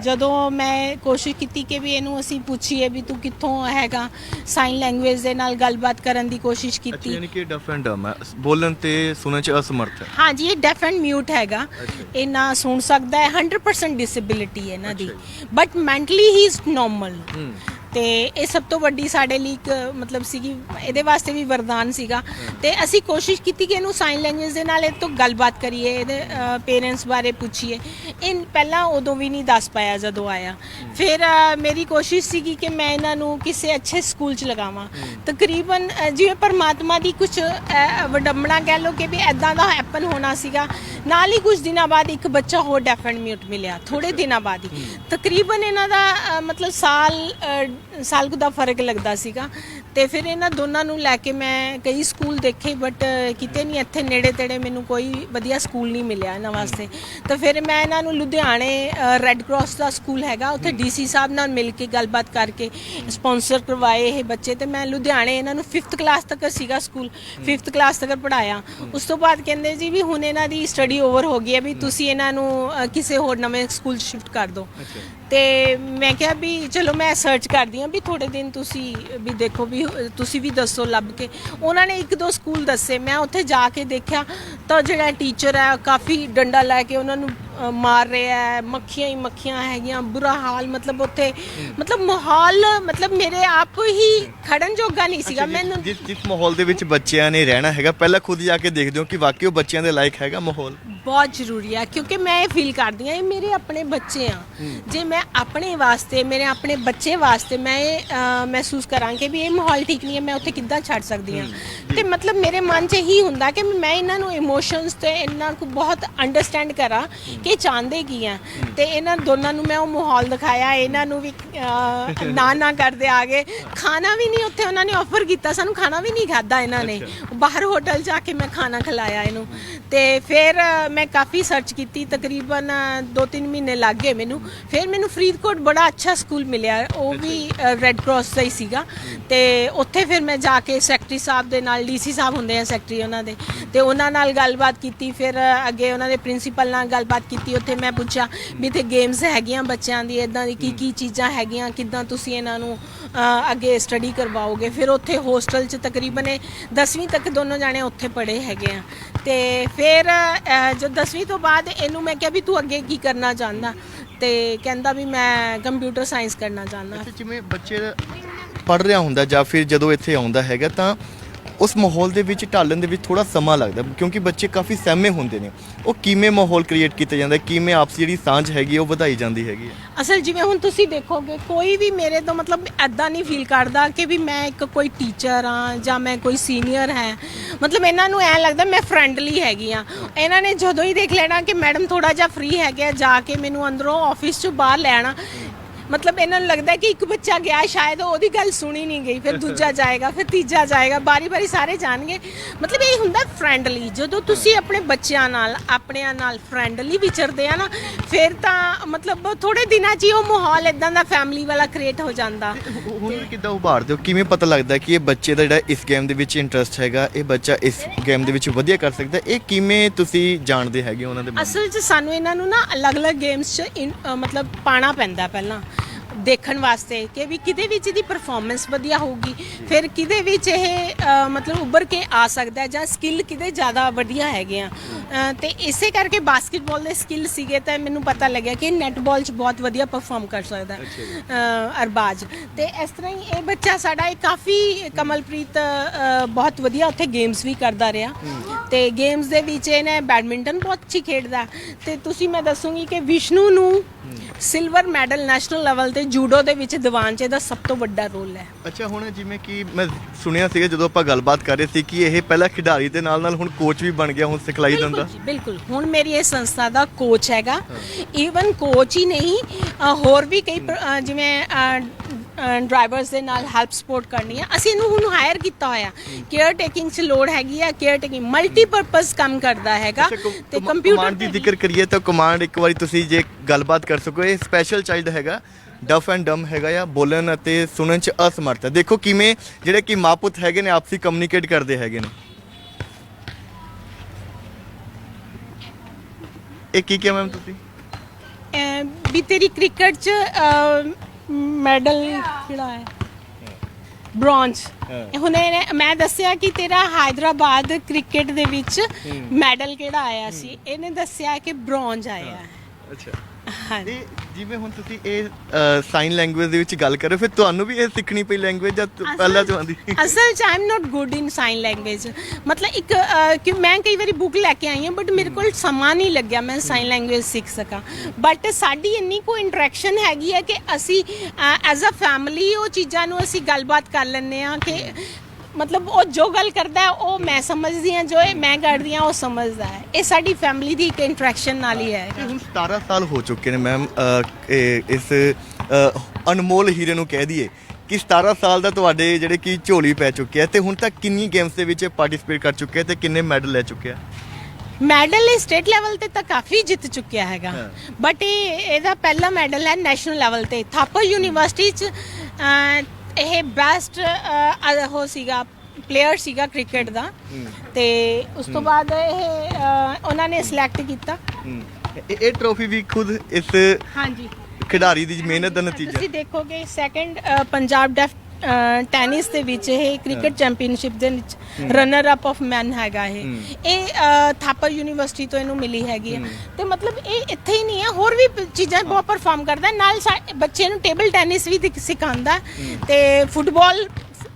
ਜਦੋਂ ਮੈਂ ਕੋਸ਼ਿਸ਼ ਕੀਤੀ ਕਿ ਵੀ ਇਹਨੂੰ ਅਸੀਂ ਪੁੱਛੀਏ ਵੀ ਤੂੰ ਕਿੱਥੋਂ ਹੈਗਾ ਸਾਈਨ ਲੈਂਗੁਏਜ ਦੇ ਨਾਲ ਗੱਲਬਾਤ ਕਰਨ ਦੀ ਕੋਸ਼ਿਸ਼ ਕੀਤੀ। ਯਾਨੀ ਕਿ ਡਫ ਐਂਡ ਡਮ ਹੈ। ਬੋਲਣ ਤੇ ਸੁਣਨ ਚ ਅਸਮਰਥ ਹੈ। ਹਾਂਜੀ ਇਹ ਡੈਫ ਐਂਡ ਮਿਊਟ ਹੈਗਾ। ਇਹ ਨਾ ਸੁਣ ਸਕਦਾ ਹੈ 100% ਡਿਸੇਬਿਲਿਟੀ ਹੈ ਇਹਨਾਂ ਦੀ। But mentally he is normal ਤੇ ਇਹ ਸਭ ਤੋਂ ਵੱਡੀ ਸਾਡੇ ਲਈ ਇੱਕ, ਮਤਲਬ ਸੀਗੀ, ਇਹਦੇ ਵਾਸਤੇ ਵੀ ਵਰਦਾਨ ਸੀਗਾ। ਤੇ ਅਸੀਂ ਕੋਸ਼ਿਸ਼ ਕੀਤੀ ਕਿ ਇਹਨੂੰ ਸਾਈਨ ਲੈਂਗੁਏਜ ਦੇ ਨਾਲ ਇਹ ਤੋਂ ਗੱਲਬਾਤ ਕਰੀਏ, ਇਹਦੇ ਪੇਰੈਂਟਸ ਬਾਰੇ ਪੁੱਛੀਏ। ਇਹ ਪਹਿਲਾਂ ਉਦੋਂ ਵੀ ਨਹੀਂ ਦੱਸ ਪਾਇਆ ਜਦੋਂ ਆਇਆ। ਫਿਰ ਮੇਰੀ ਕੋਸ਼ਿਸ਼ ਸੀਗੀ ਕਿ ਮੈਂ ਇਹਨਾਂ ਨੂੰ ਕਿਸੇ ਅੱਛੇ ਸਕੂਲ 'ਚ ਲਗਾਵਾਂ। ਤਕਰੀਬਨ ਜਿਵੇਂ ਪਰਮਾਤਮਾ ਦੀ ਕੁਝ ਵਡੰਬਣਾ ਕਹਿ ਲਓ ਕਿ ਵੀ ਐਦਾਂ ਦਾ ਹੈਪਨ ਹੋਣਾ ਸੀਗਾ। ਨਾਲ ਹੀ ਕੁਝ ਦਿਨਾਂ ਬਾਅਦ ਇੱਕ ਬੱਚਾ ਹੋਰ ਡੈਫ ਐਂਡ ਮਿਊਟ ਮਿਲਿਆ ਥੋੜੇ ਦਿਨਾਂ ਬਾਅਦ ਹੀ। ਤਕਰੀਬਨ ਇਹਨਾਂ ਦਾ ਮਤਲਬ ਸਾਲ ਸਾਲ ਕੁ ਦਾ ਫ਼ਰਕ ਲੱਗਦਾ ਸੀਗਾ। ਤੇ ਫਿਰ ਇਹਨਾਂ ਦੋਨਾਂ ਨੂੰ ਲੈ ਕੇ ਮੈਂ ਕਈ ਸਕੂਲ ਦੇਖੇ ਬਟ ਕਿਤੇ ਨਹੀਂ, ਇੱਥੇ ਨੇੜੇ ਤੇੜੇ ਮੈਨੂੰ ਕੋਈ ਵਧੀਆ ਸਕੂਲ ਨਹੀਂ ਮਿਲਿਆ ਇਹਨਾਂ ਵਾਸਤੇ। ਤਾਂ ਫਿਰ ਮੈਂ ਇਹਨਾਂ ਨੂੰ ਲੁਧਿਆਣੇ ਰੈੱਡ ਕਰਾਸ ਦਾ ਸਕੂਲ ਹੈਗਾ, ਉੱਥੇ ਡੀਸੀ ਸਾਹਿਬ ਨਾਲ ਮਿਲ ਕੇ ਗੱਲਬਾਤ ਕਰਕੇ ਸਪਾਂਸਰ ਕਰਵਾਏ ਇਹ ਬੱਚੇ। ਤੇ ਮੈਂ ਲੁਧਿਆਣੇ ਇਹਨਾਂ ਨੂੰ 5th ਕਲਾਸ ਤੱਕ ਸੀਗਾ ਸਕੂਲ 5th ਕਲਾਸ ਤੱਕ ਪੜਾਇਆ ਉਸ ਤੋਂ ਬਾਅਦ ਕਹਿੰਦੇ ਜੀ ਵੀ ਹੁਣ ਇਹਨਾਂ ਦੀ ਸਟੱਡੀ ਓਵਰ ਹੋ ਗਈ ਹੈ ਵੀ ਤੁਸੀਂ ਇਹਨਾਂ ਨੂੰ ਕਿਸੇ ਹੋਰ ਨਵੇਂ ਸਕੂਲ ਸ਼ਿਫਟ ਕਰ ਦਿਓ। ਤੇ ਮੈਂ ਕਿਹਾ ਵੀ ਚਲੋ ਮੈਂ ਸਰਚ ਕਰਦੀ ਹਾਂ ਵੀ ਥੋੜੇ ਦਿਨ ਤੁਸੀਂ ਵੀ ਦੇਖੋ ਵੀ, ਤੁਸੀਂ ਵੀ ਦੱਸੋ ਲੱਭ ਕੇ। ਉਹਨਾਂ ਨੇ ਇੱਕ ਦੋ ਸਕੂਲ ਦੱਸੇ, ਮੈਂ ਉੱਥੇ ਜਾ ਕੇ ਦੇਖਿਆ। ਤਾਂ ਜਿਹੜਾ ਟੀਚਰ ਹੈ ਕਾਫੀ ਡੰਡਾ ਲੈ ਕੇ ਉਹਨਾਂ ਨੂੰ ਅ, ਮਾਰ ਰਿਹਾ ਹੈ। ਮੱਖੀਆਂ ਹੀ ਮੱਖੀਆਂ ਹੈਗੀਆਂ ਬੁਰਾ ਹਾਲ ਮਤਲਬ ਉੱਥੇ ਮਤਲਬ ਮਾਹੌਲ ਮਤਲਬ ਮੇਰੇ ਆਪ ਹੀ ਖੜਨ ਜੋਗਾ ਨਹੀਂ ਸੀਗਾ। ਮੈਨੂੰ ਜਿਸ ਜਿਸ ਮਾਹੌਲ ਦੇ ਵਿੱਚ ਬੱਚਿਆਂ ਨੇ ਰਹਿਣਾ ਹੈਗਾ ਪਹਿਲਾਂ ਖੁਦ ਜਾ ਕੇ ਦੇਖਦੇ ਹੋ ਕਿ ਉਹ ਬੱਚਿਆਂ ਦੇ ਲਾਇਕ ਹੈਗਾ ਮਾਹੌਲ? ਬਹੁਤ ਜ਼ਰੂਰੀ ਹੈ ਕਿਉਂਕਿ ਮੈਂ ਇਹ ਫੀਲ ਕਰਦੀ ਹਾਂ ਇਹ ਮੇਰੇ ਆਪਣੇ ਬੱਚੇ ਆ। ਜੇ ਮੈਂ ਆਪਣੇ ਵਾਸਤੇ ਮੇਰੇ ਆਪਣੇ ਬੱਚੇ ਵਾਸਤੇ ਮੈਂ ਇਹ ਅ, ਮਹਿਸੂਸ ਕਰਾਂ ਕਿ ਵੀ ਇਹ ਮਾਹੌਲ ਠੀਕ ਨਹੀਂ ਹੈ ਮੈਂ ਉੱਥੇ ਕਿੱਦਾਂ ਛੱਡ ਸਕਦੀ ਹਾਂ। ਤੇ ਮਤਲਬ ਮੇਰੇ ਮਨ 'ਚ ਹੀ ਹੁੰਦਾ ਕਿ ਮੈਂ ਇਹਨਾਂ ਨੂੰ ਇਮੋਸ਼ਨਸ ਤੇ ਇਹਨਾਂ ਨੂੰ ਬਹੁਤ ਅੰਡਰਸਟੈਂਡ ਕਰਾਂ ਕਿ ਇਹ ਚਾਹੁੰਦੇ ਕੀ ਆ। ਤੇ ਇਹਨਾਂ ਦੋਨਾਂ ਨੂੰ ਮੈਂ ਉਹ ਮਾਹੌਲ ਦਿਖਾਇਆ ਇਹਨਾਂ ਨੂੰ ਵੀ ਨਾ ਨਾ ਕਰਦੇ ਆ ਗਏ ਖਾਣਾ ਵੀ ਨਹੀਂ ਉੱਥੇ ਉਹਨਾਂ ਨੇ ਆਫਰ ਕੀਤਾ ਸਾਨੂੰ ਖਾਣਾ ਵੀ ਨਹੀਂ ਖਾਦਾ ਇਹਨਾਂ ਨੇ। ਬਾਹਰ ਹੋਟਲ ਜਾ ਕੇ ਮੈਂ ਖਾਣਾ ਖਿਲਾਇਆ ਇਹਨੂੰ। ਤੇ ਫਿਰ ਅ, ਮੈਂ ਕਾਫੀ ਸਰਚ ਕੀਤੀ ਤਕਰੀਬਨ 2-3 ਮਹੀਨੇ ਲੱਗ ਗਏ ਮੈਨੂੰ। ਫਿਰ ਮੈਨੂੰ ਫਰੀਦਕੋਟ ਬੜਾ ਅੱਛਾ ਸਕੂਲ ਮਿਲਿਆ ਉਹ ਵੀ ਰੈੱਡ ਕਰਾਸ ਦਾ ਹੀ ਸੀਗਾ। ਤੇ ਉੱਥੇ ਫਿਰ ਮੈਂ ਜਾ ਕੇ ਸੈਕਟਰੀ ਸਾਹਿਬ ਦੇ ਨਾਲ ਡੀਸੀ ਸਾਹਿਬ ਹੁੰਦੇ ਆ ਸੈਕਟਰੀ ਉਹਨਾਂ ਦੇ। ਤੇ ਉਹਨਾਂ ਨਾਲ ਗੱਲਬਾਤ ਕੀਤੀ ਫਿਰ ਅੱਗੇ ਉਹਨਾਂ ਦੇ ਪ੍ਰਿੰਸੀਪਲ ਨਾਲ ਗੱਲਬਾਤ ਕੀਤੀ ਉੱਥੇ ਮੈਂ ਪੁੱਛਿਆ ਵੀ ਤੇ ਗੇਮਸ ਹੈਗੀਆਂ ਬੱਚਿਆਂ ਦੀ ਇਦਾਂ ਦੀ ਕੀ ਕੀ ਚੀਜ਼ਾਂ ਹੈਗੀਆਂ ਕਿੱਦਾਂ ਤੁਸੀਂ ਇਹਨਾਂ ਨੂੰ ਅੱਗੇ ਸਟੱਡੀ ਕਰਵਾਓਗੇ? ਫਿਰ ਉੱਥੇ ਹੋਸਟਲ 'ਚ ਤਕਰੀਬਨ ਇਹ 10ਵੀਂ ਤੱਕ ਦੋਨੋਂ ਜਾਣੇ ਉੱਥੇ ਪੜ੍ਹੇ ਹੈਗੇ ਆ। ਤੇ ਫਿਰ ਅ, ਜੋ 10ਵੀਂ ਤੋਂ ਬਾਅਦ ਇਹਨੂੰ ਮੈਂ ਕਿਹਾ ਵੀ ਤੂੰ ਅੱਗੇ ਕੀ ਕਰਨਾ ਚਾਹੁੰਦਾ? ਤੇ ਕਹਿੰਦਾ ਵੀ ਮੈਂ ਕੰਪਿਊਟਰ ਸਾਇੰਸ ਕਰਨਾ ਚਾਹੁੰਦਾ। ਜਿਵੇਂ ਬੱਚੇ ਪੜ੍ਹ ਰਿਹਾ ਹੁੰਦਾ ਜਾਂ ਫਿਰ ਜਦੋਂ ਇੱਥੇ ਆਉਂਦਾ ਹੈਗਾ ਤਾਂ ਉਸ ਮਾਹੌਲ ਦੇ ਵਿੱਚ ਢਾਲਣ ਦੇ ਵਿੱਚ ਥੋੜਾ ਸਮਾਂ ਲੱਗਦਾ ਕਿਉਂਕਿ ਬੱਚੇ ਕਾਫੀ ਸਹਿਮੇ ਹੁੰਦੇ ਨੇ। ਉਹ ਕਿਵੇਂ ਮਾਹੌਲ ਕ੍ਰੀਏਟ ਕੀਤਾ ਜਾਂਦਾ ਕਿਵੇਂ ਆਪਸੀ ਜਿਹੜੀ ਸਾਂਝ ਹੈਗੀ ਉਹ ਵਧਾਈ ਜਾਂਦੀ ਹੈਗੀ ਹੈ? ਅਸਲ ਜਿਵੇਂ ਹੁਣ ਤੁਸੀਂ ਦੇਖੋਗੇ, ਕੋਈ ਵੀ ਮੇਰੇ ਤੋਂ ਮਤਲਬ ਐਦਾਂ ਨਹੀਂ ਫੀਲ ਕਰਦਾ ਕਿ ਵੀ ਮੈਂ ਇੱਕ ਕੋਈ ਟੀਚਰ ਆ ਜਾਂ ਮੈਂ ਕੋਈ ਸੀਨੀਅਰ ਹੈ। ਮਤਲਬ ਇਹਨਾਂ ਨੂੰ ਐ ਲੱਗਦਾ ਮੈਂ ਫਰੈਂਡਲੀ ਹੈਗੀ ਆ ਇਹਨਾਂ ਨੇ ਜਦੋਂ ਹੀ ਦੇਖ ਲੈਣਾ ਕਿ ਮੈਡਮ ਥੋੜਾ ਜਿਹਾ ਫ੍ਰੀ ਹੈਗੇ ਆ, ਜਾ ਕੇ ਮੈਨੂੰ ਅੰਦਰੋਂ ਆਫਿਸ ਚੋਂ ਬਾਹਰ ਲੈਣਾ ਮਤਲਬ ਇਹਨਾਂ ਨੂੰ ਲੱਗਦਾ ਕਿ ਇੱਕ ਬੱਚਾ ਗਿਆ ਸ਼ਾਇਦ ਉਹਦੀ ਗੱਲ ਸੁਣੀ ਨਹੀਂ ਗਈ ਫਿਰ ਦੂਜਾ ਜਾਏਗਾ ਫਿਰ ਤੀਜਾ ਜਾਏਗਾ ਬਾਰੀ ਬਾਰੀ ਸਾਰੇ ਜਾਣਗੇ। ਮਤਲਬ ਇਹ ਹੁੰਦਾ ਫਰੈਂਡਲੀ ਜਦੋਂ ਤੁਸੀਂ ਆਪਣੇ ਬੱਚਿਆਂ ਨਾਲ ਆਪਣਿਆਂ ਨਾਲ ਫਰੈਂਡਲੀ ਵਿਚਰਦੇ ਆ ਨਾ ਫਿਰ ਤਾਂ ਮਤਲਬ ਥੋੜੇ ਦਿਨਾਂ 'ਚ ਹੀ ਉਹ ਮਾਹੌਲ ਇਦਾਂ ਦਾ ਫੈਮਿਲੀ ਵਾਲਾ ਕ੍ਰੀਏਟ ਹੋ ਜਾਂਦਾ। ਹੁਣ ਵੀ ਕਿੱਦਾਂ ਉਭਾਰਦੇ ਹੋ? ਕਿਵੇਂ ਪਤਾ ਲੱਗਦਾ ਕਿ ਇਹ ਬੱਚੇ ਦਾ ਜਿਹੜਾ ਇਸ ਗੇਮ ਦੇ ਵਿੱਚ ਇੰਟਰਸਟ ਹੈਗਾ ਇਹ ਬੱਚਾ ਇਸ ਗੇਮ ਦੇ ਵਿੱਚ ਵਧੀਆ ਕਰ ਸਕਦਾ? ਇਹ ਕਿਵੇਂ ਤੁਸੀਂ ਜਾਣਦੇ ਹੈਗੇ ਉਹਨਾਂ ਦੇ? ਅਸਲ 'ਚ ਸਾਨੂੰ ਇਹਨਾਂ ਨੂੰ ਨਾ ਅਲੱਗ-ਅਲੱਗ ਗੇਮਸ 'ਚ ਮਤਲਬ ਪਾਣਾ ਪੈਂਦਾ ਪਹਿਲਾਂ। ਦੇਖਣ ਵਾਸਤੇ ਕਿ ਵੀ ਕਿਹਦੇ ਵਿੱਚ ਇਹਦੀ ਪਰਫਾਰਮੈਂਸ ਵਧੀਆ ਹੋਊਗੀ ਫਿਰ ਕਿਹਦੇ ਵਿੱਚ ਇਹ ਅ, ਮਤਲਬ ਉੱਭਰ ਕੇ ਆ ਸਕਦਾ ਹੈ ਜਾਂ ਸਕਿੱਲ ਕਿਹਦੇ ਜ਼ਿਆਦਾ ਵਧੀਆ ਹੈਗੇ ਆ। ਅ, ਤੇ ਇਸੇ ਕਰਕੇ ਬਾਸਕਟਬਾਲ ਦੇ ਸਕਿੱਲ ਸੀਗੇ ਤਾਂ ਮੈਨੂੰ ਪਤਾ ਲੱਗਿਆ ਕਿ ਨੈਟਬਾਲ 'ਚ ਬਹੁਤ ਵਧੀਆ ਪਰਫਾਰਮ ਕਰ ਸਕਦਾ ਹੈ ਅ, ਅਰਬਾਜ। ਤੇ ਇਸ ਤਰ੍ਹਾਂ ਹੀ ਇਹ ਬੱਚਾ ਸਾਡਾ ਇਹ ਕਾਫੀ ਕਮਲਪ੍ਰੀਤ ਅ, ਬਹੁਤ ਵਧੀਆ ਉੱਥੇ ਗੇਮਸ ਵੀ ਕਰਦਾ ਰਿਹਾ। ਤੇ ਗੇਮਸ ਦੇ ਵਿੱਚ ਇਹਨੇ ਬੈਡਮਿੰਟਨ ਬਹੁਤ ਅੱਛੀ ਖੇਡਦਾ। ਤੇ ਤੁਸੀਂ ਮੈਂ ਦੱਸੂਗੀ ਕਿ ਵਿਸ਼ਨੂੰ ਨੂੰ ਸਿਲਵਰ ਮੈਡਲ ਨੈਸ਼ਨਲ ਲੈਵਲ ਤੇ ਜੂਡੋ ਦੇ ਵਿੱਚ ਦੀਵਾਨ ਚ ਇਹਦਾ ਸਭ ਤੋਂ ਵੱਡਾ ਰੋਲ ਹੈ। ਅੱਛਾ ਹੁਣ ਜਿਵੇਂ ਕਿ ਮੈਂ ਸੁਣਿਆ ਸੀਗਾ ਜਦੋਂ ਆਪਾਂ ਗੱਲਬਾਤ ਕਰ ਰਹੇ ਸੀ ਕਿ ਇਹ ਪਹਿਲਾਂ ਖਿਡਾਰੀ ਦੇ ਨਾਲ ਨਾਲ ਹੁਣ ਕੋਚ ਵੀ ਬਣ ਗਿਆ ਹੁਣ ਸਿਖਲਾਈ ਦਿੰਦਾ। ਬਿਲਕੁਲ ਜੀ, ਬਿਲਕੁਲ। ਹੁਣ ਮੇਰੀ ਇਹ ਸੰਸਥਾ ਦਾ ਕੋਚ ਹੈਗਾ। ਈਵਨ ਕੋਚ ਹੀ ਨਹੀਂ ਅ, ਹੋਰ ਵੀ ਕਈ ਪ੍ਰ- ਅ, ਜਿਵੇਂ ਡਰਾਈਵਰਸ ਦੇ ਨਾਲ ਹੈਲਪ ਸਪੋਰਟ ਕਰਨੀ ਹੈ ਅਸੀਂ ਇਹਨੂੰ ਹੁਣ ਹਾਇਰ ਕੀਤਾ ਹੋਇਆ। ਕੇਅਰ ਟੇਕਿੰਗ 'ਚ ਲੋੜ ਹੈਗੀ ਆ। ਕੇਅਰ ਟੇਕਿੰਗ ਮਲਟੀਪਰਪਸ ਕੰਮ ਕਰਦਾ ਹੈਗਾ। ਤੇ ਕੰਪਿਊਟਰ ਕਮਾਂਡ ਦੀ ਜ਼ਿਕਰ ਕਰੀਏ ਤਾਂ ਕਮਾਂਡ ਇੱਕ ਵਾਰੀ ਤੁਸੀਂ ਜੇ ਗੱਲਬਾਤ ਕਰ ਸਕੋ ਇਹ ਸਪੈਸ਼ਲ ਚਾਈਲਡ ਹੈਗਾ। ਡਫ ਐਂਡ ਡਮ ਹੈਗਾ ਜਾਂ ਬੋਲਣ ਅਤੇ ਸੁਣਨ ਚ ਅਸਮਰਥ ਹੈ। ਦੇਖੋ ਕਿਵੇਂ ਜਿਹੜੇ ਕਿ ਮਾਪੁੱਤ ਹੈਗੇ ਨੇ ਆਪਸੀ ਕਮਿਊਨੀਕੇਟ ਕਰਦੇ ਹੈਗੇ ਨੇ। ਇਹ ਕੀ ਕਿਹਾ ਮੈਮ ਤੁਸੀਂ? ਵੀ ਤੇਰੀ ਕ੍ਰਿਕਟ 'ਚ ਮੈਡਲ ਕਿਹੜਾ ਹੈ? ਬ੍ਰੌਂਜ। ਹਾਂ। ਹੁਣ ਇਹਨੇ- ਮੈਂ ਦੱਸਿਆ ਕਿ ਤੇਰਾ ਹਾਈਦਰਾਬਾਦ ਕ੍ਰਿਕਟ ਦੇ ਵਿੱਚ ਮੈਡਲ ਕਿਹੜਾ ਆਇਆ ਸੀ? ਇਹਨੇ ਦੱਸਿਆ ਕਿ ਬ੍ਰੌਂਜ ਆਇਆ। ਹੈ। ਅੱਛਾ। ਤੇ ਜਿਵੇਂ ਹੁਣ ਤੁਸੀਂ ਇਹ ਸਾਈਨ ਲੈਂਗੁਏਜ ਦੇ ਵਿੱਚ ਗੱਲ ਕਰ ਰਹੇ ਹੋ ਫਿਰ ਤੁਹਾਨੂੰ ਵੀ ਇਹ ਸਿੱਖਣੀ ਪਈ ਲੈਂਗੁਏਜ ਜਾਂ ਤੁ- ਪਹਿਲਾਂ ਤੋਂ ਆਉਂਦੀ ਅਸਲ ਚ I am not good in sign language ਮਤਲਬ ਇੱਕ ਕਿ ਮੈਂ ਕਈ ਵਾਰੀ ਬੁੱਕ ਲੈ ਕੇ ਆਈ ਹਾਂ ਬਟ ਮੇਰੇ ਕੋਲ ਸਮਾਂ ਨਹੀਂ ਲੱਗਿਆ ਮੈਂ ਸਾਈਨ ਲੈਂਗੁਏਜ ਸਿੱਖ ਸਕਾਂ। ਬਟ ਸਾਡੀ ਇੰਨੀ ਕੋ ਇੰਟਰੈਕਸ਼ਨ ਹੈਗੀ ਹੈ ਕਿ ਅਸੀਂ ਐਜ਼ ਅ ਫੈਮਿਲੀ ਉਹ ਚੀਜ਼ਾਂ ਨੂੰ ਅਸੀਂ ਗੱਲਬਾਤ ਕਰ ਲੈਂਦੇ ਆ ਕਿ ਮਤਲਬ ਉਹ ਜੋ ਗੱਲ ਕਰਦਾ ਉਹ ਮੈਂ ਸਮਝਦੀ ਹਾਂ ਜੋ ਇਹ ਮੈਂ ਕਰਦੀ ਹਾਂ ਉਹ ਸਮਝਦਾ ਹੈ। ਇਹ ਸਾਡੀ ਫੈਮਿਲੀ ਦੀ ਇੱਕ ਇੰਟਰੈਕਸ਼ਨ ਨਾਲ ਹੀ ਹੈ। ਤੇ ਹੁਣ 17 ਸਾਲ ਹੋ ਚੁੱਕੇ ਨੇ ਮੈਮ ਇਸ ਅਨਮੋਲ ਹੀਰੇ ਨੂੰ ਕਹਿ ਦਈਏ ਕਿ 17 ਸਾਲ ਦਾ ਤੁਹਾਡੇ ਜਿਹੜੇ ਕਿ ਝੋਲੀ ਪੈ ਚੁੱਕਿਆ ਤੇ ਹੁਣ ਤੱਕ ਕਿੰਨੀ ਗੇਮਸ ਦੇ ਵਿੱਚ ਪਾਰਟਿਸਿਪੇਟ ਕਰ ਚੁੱਕੇ ਤੇ ਕਿੰਨੇ ਮੈਡਲ ਲੈ ਚੁੱਕਿਆ? ਮੈਡਲ ਇਹ ਸਟੇਟ ਲੈਵਲ ਤੇ ਤਾਂ ਕਾਫੀ ਜਿੱਤ ਚੁੱਕਿਆ ਹੈਗਾ। ਬਟ ਇਹ ਇਹਦਾ ਪਹਿਲਾ ਮੈਡਲ ਹੈ ਨੈਸ਼ਨਲ ਲੈਵਲ ਤੇ। ਥਾਪਰ ਯੂਨੀਵਰਸਿਟੀ ਚ ਇਹ ਬੈਸਟ ਉਹ ਸੀਗਾ ਪਲੇਅਰ ਸੀਗਾ ਕ੍ਰਿਕਟ ਦਾ। ਤੇ ਉਸ ਤੋਂ ਬਾਅਦ ਇਹ ਅਹ, ਉਹਨਾਂ ਨੇ ਸਿਲੈਕਟ ਕੀਤਾ। ਹਮ, ਇਹ ਇਹ ਟਰੋਫੀ ਵੀ ਖੁਦ ਇਸ ਹਾਂਜੀ। ਖਿਡਾਰੀ ਦੀ ਮਿਹਨਤ ਦਾ ਨਤੀਜਾ। ਤੁਸੀਂ ਦੇਖੋਗੇ ਸੈਕੰਡ ਪੰਜਾਬ ਡੈਫ ਟੈਨਿਸ ਦੇ ਵਿੱਚ ਇਹ ਕ੍ਰਿਕਟ ਚੈਂਪੀਅਨਸ਼ਿਪ ਦੇ ਵਿੱਚ ਰਨਰ ਅਪ ਆਫ ਮੈਨ ਹੈਗਾ ਇਹ। ਇਹ ਥਾਪਰ ਯੂਨੀਵਰਸਿਟੀ ਤੋਂ ਇਹਨੂੰ ਮਿਲੀ ਹੈਗੀ ਹੈ। ਤੇ ਮਤਲਬ ਇਹ ਇੱਥੇ ਹੀ ਨਹੀਂ ਹੈ ਹੋਰ ਵੀ ਚੀਜ਼ਾਂ ਬਹੁਤ ਪਰਫਾਰਮ ਕਰਦਾ। ਨਾਲ ਬੱਚੇ ਨੂੰ ਟੇਬਲ ਟੈਨਿਸ ਵੀ ਸਿਖਾਉਂਦਾ ਤੇ ਫੁੱਟਬਾਲ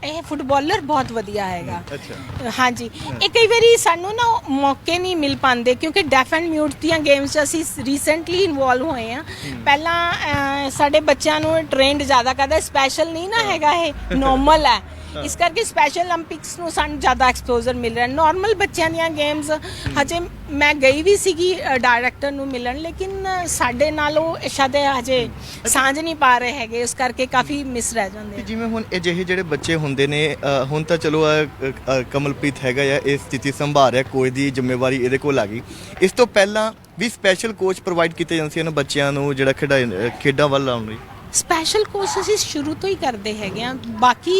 ਇਹ ਫੁੱਟਬਾਲਰ ਬਹੁਤ ਵਧੀਆ ਹੈਗਾ। ਅੱਛਾ। ਹਾਂਜੀ। ਇਹ ਕਈ ਵਾਰੀ ਸਾਨੂੰ ਨਾ ਮੌਕੇ ਨਹੀਂ ਮਿਲ ਪਾਉਂਦੇ ਕਿਉਂਕਿ ਡੈਫ ਐਂਡ ਮਿਊਟ ਦੀਆਂ ਗੇਮਸ 'ਚ ਅਸੀਂ ਰੀਸੈਂਟਲੀ ਇਨਵੋਲਵ ਹੋਏ ਆ ਪਹਿਲਾਂ ਸਾਡੇ ਬੱਚਿਆਂ ਨੂੰ ਟ੍ਰੇਨਡ ਜ਼ਿਆਦਾ ਕਰਦਾ ਸਪੈਸ਼ਲ ਨਹੀਂ ਨਾ ਹੈਗਾ ਇਹ ਨਾਰਮਲ ਹੈ। ਇਸ ਕਰਕੇ ਸਪੈਸ਼ਲ 올림픽ਸ ਨੂੰ ਸਾਨੂੰ ਜ਼ਿਆਦਾ ਐਕਸਪੋਜ਼ਰ ਮਿਲ ਰਿਹਾ। ਨਾਰਮਲ ਬੱਚਿਆਂ ਦੀਆਂ ਗੇਮਸ ਹਜੇ ਮੈਂ ਗਈ ਵੀ ਸੀਗੀ ਡਾਇਰੈਕਟਰ ਨੂੰ ਮਿਲਣ ਲੇਕਿਨ ਸਾਡੇ ਨਾਲ ਉਹ ਸ਼ਾਇਦ ਹਜੇ ਸਾਂਝ ਨਹੀਂ ਪਾ ਰਹੇ ਹੈਗੇ ਇਸ ਕਰਕੇ ਕਾਫੀ ਮਿਸ ਰਹਿ ਜਾਂਦੇ ਜਿਵੇਂ ਹੁਣ ਅਜਿਹੇ ਜਿਹੜੇ ਬੱਚੇ ਹੁੰਦੇ ਨੇ ਹੁਣ ਤਾਂ ਚਲੋ ਕਮਲਪ੍ਰੀਤ ਹੈਗਾ ਆ ਇਸ ਸਥਿਤੀ ਸੰਭਾਲ ਰਿਹਾ ਕੋਈ ਦੀ ਜ਼ਿੰਮੇਵਾਰੀ ਇਹਦੇ ਕੋਲ ਆ ਗਈ। ਇਸ ਤੋਂ ਪਹਿਲਾਂ ਵੀ ਸਪੈਸ਼ਲ ਕੋਚ ਪ੍ਰੋਵਾਈਡ ਕੀਤੇ ਜਾਂਦੇ ਸੀ ਇਹਨਾਂ ਬੱਚਿਆਂ ਨੂੰ ਜਿਹੜਾ ਖੇਡਾਂ ਵੱਲ ਲਾਉਣ ਲਈ? ਸਪੈਸ਼ਲ ਕੋਰਸ ਅਸੀਂ ਸ਼ੁਰੂ ਤੋਂ ਹੀ ਕਰਦੇ ਹੈਗੇ ਆ ਬਾਕੀ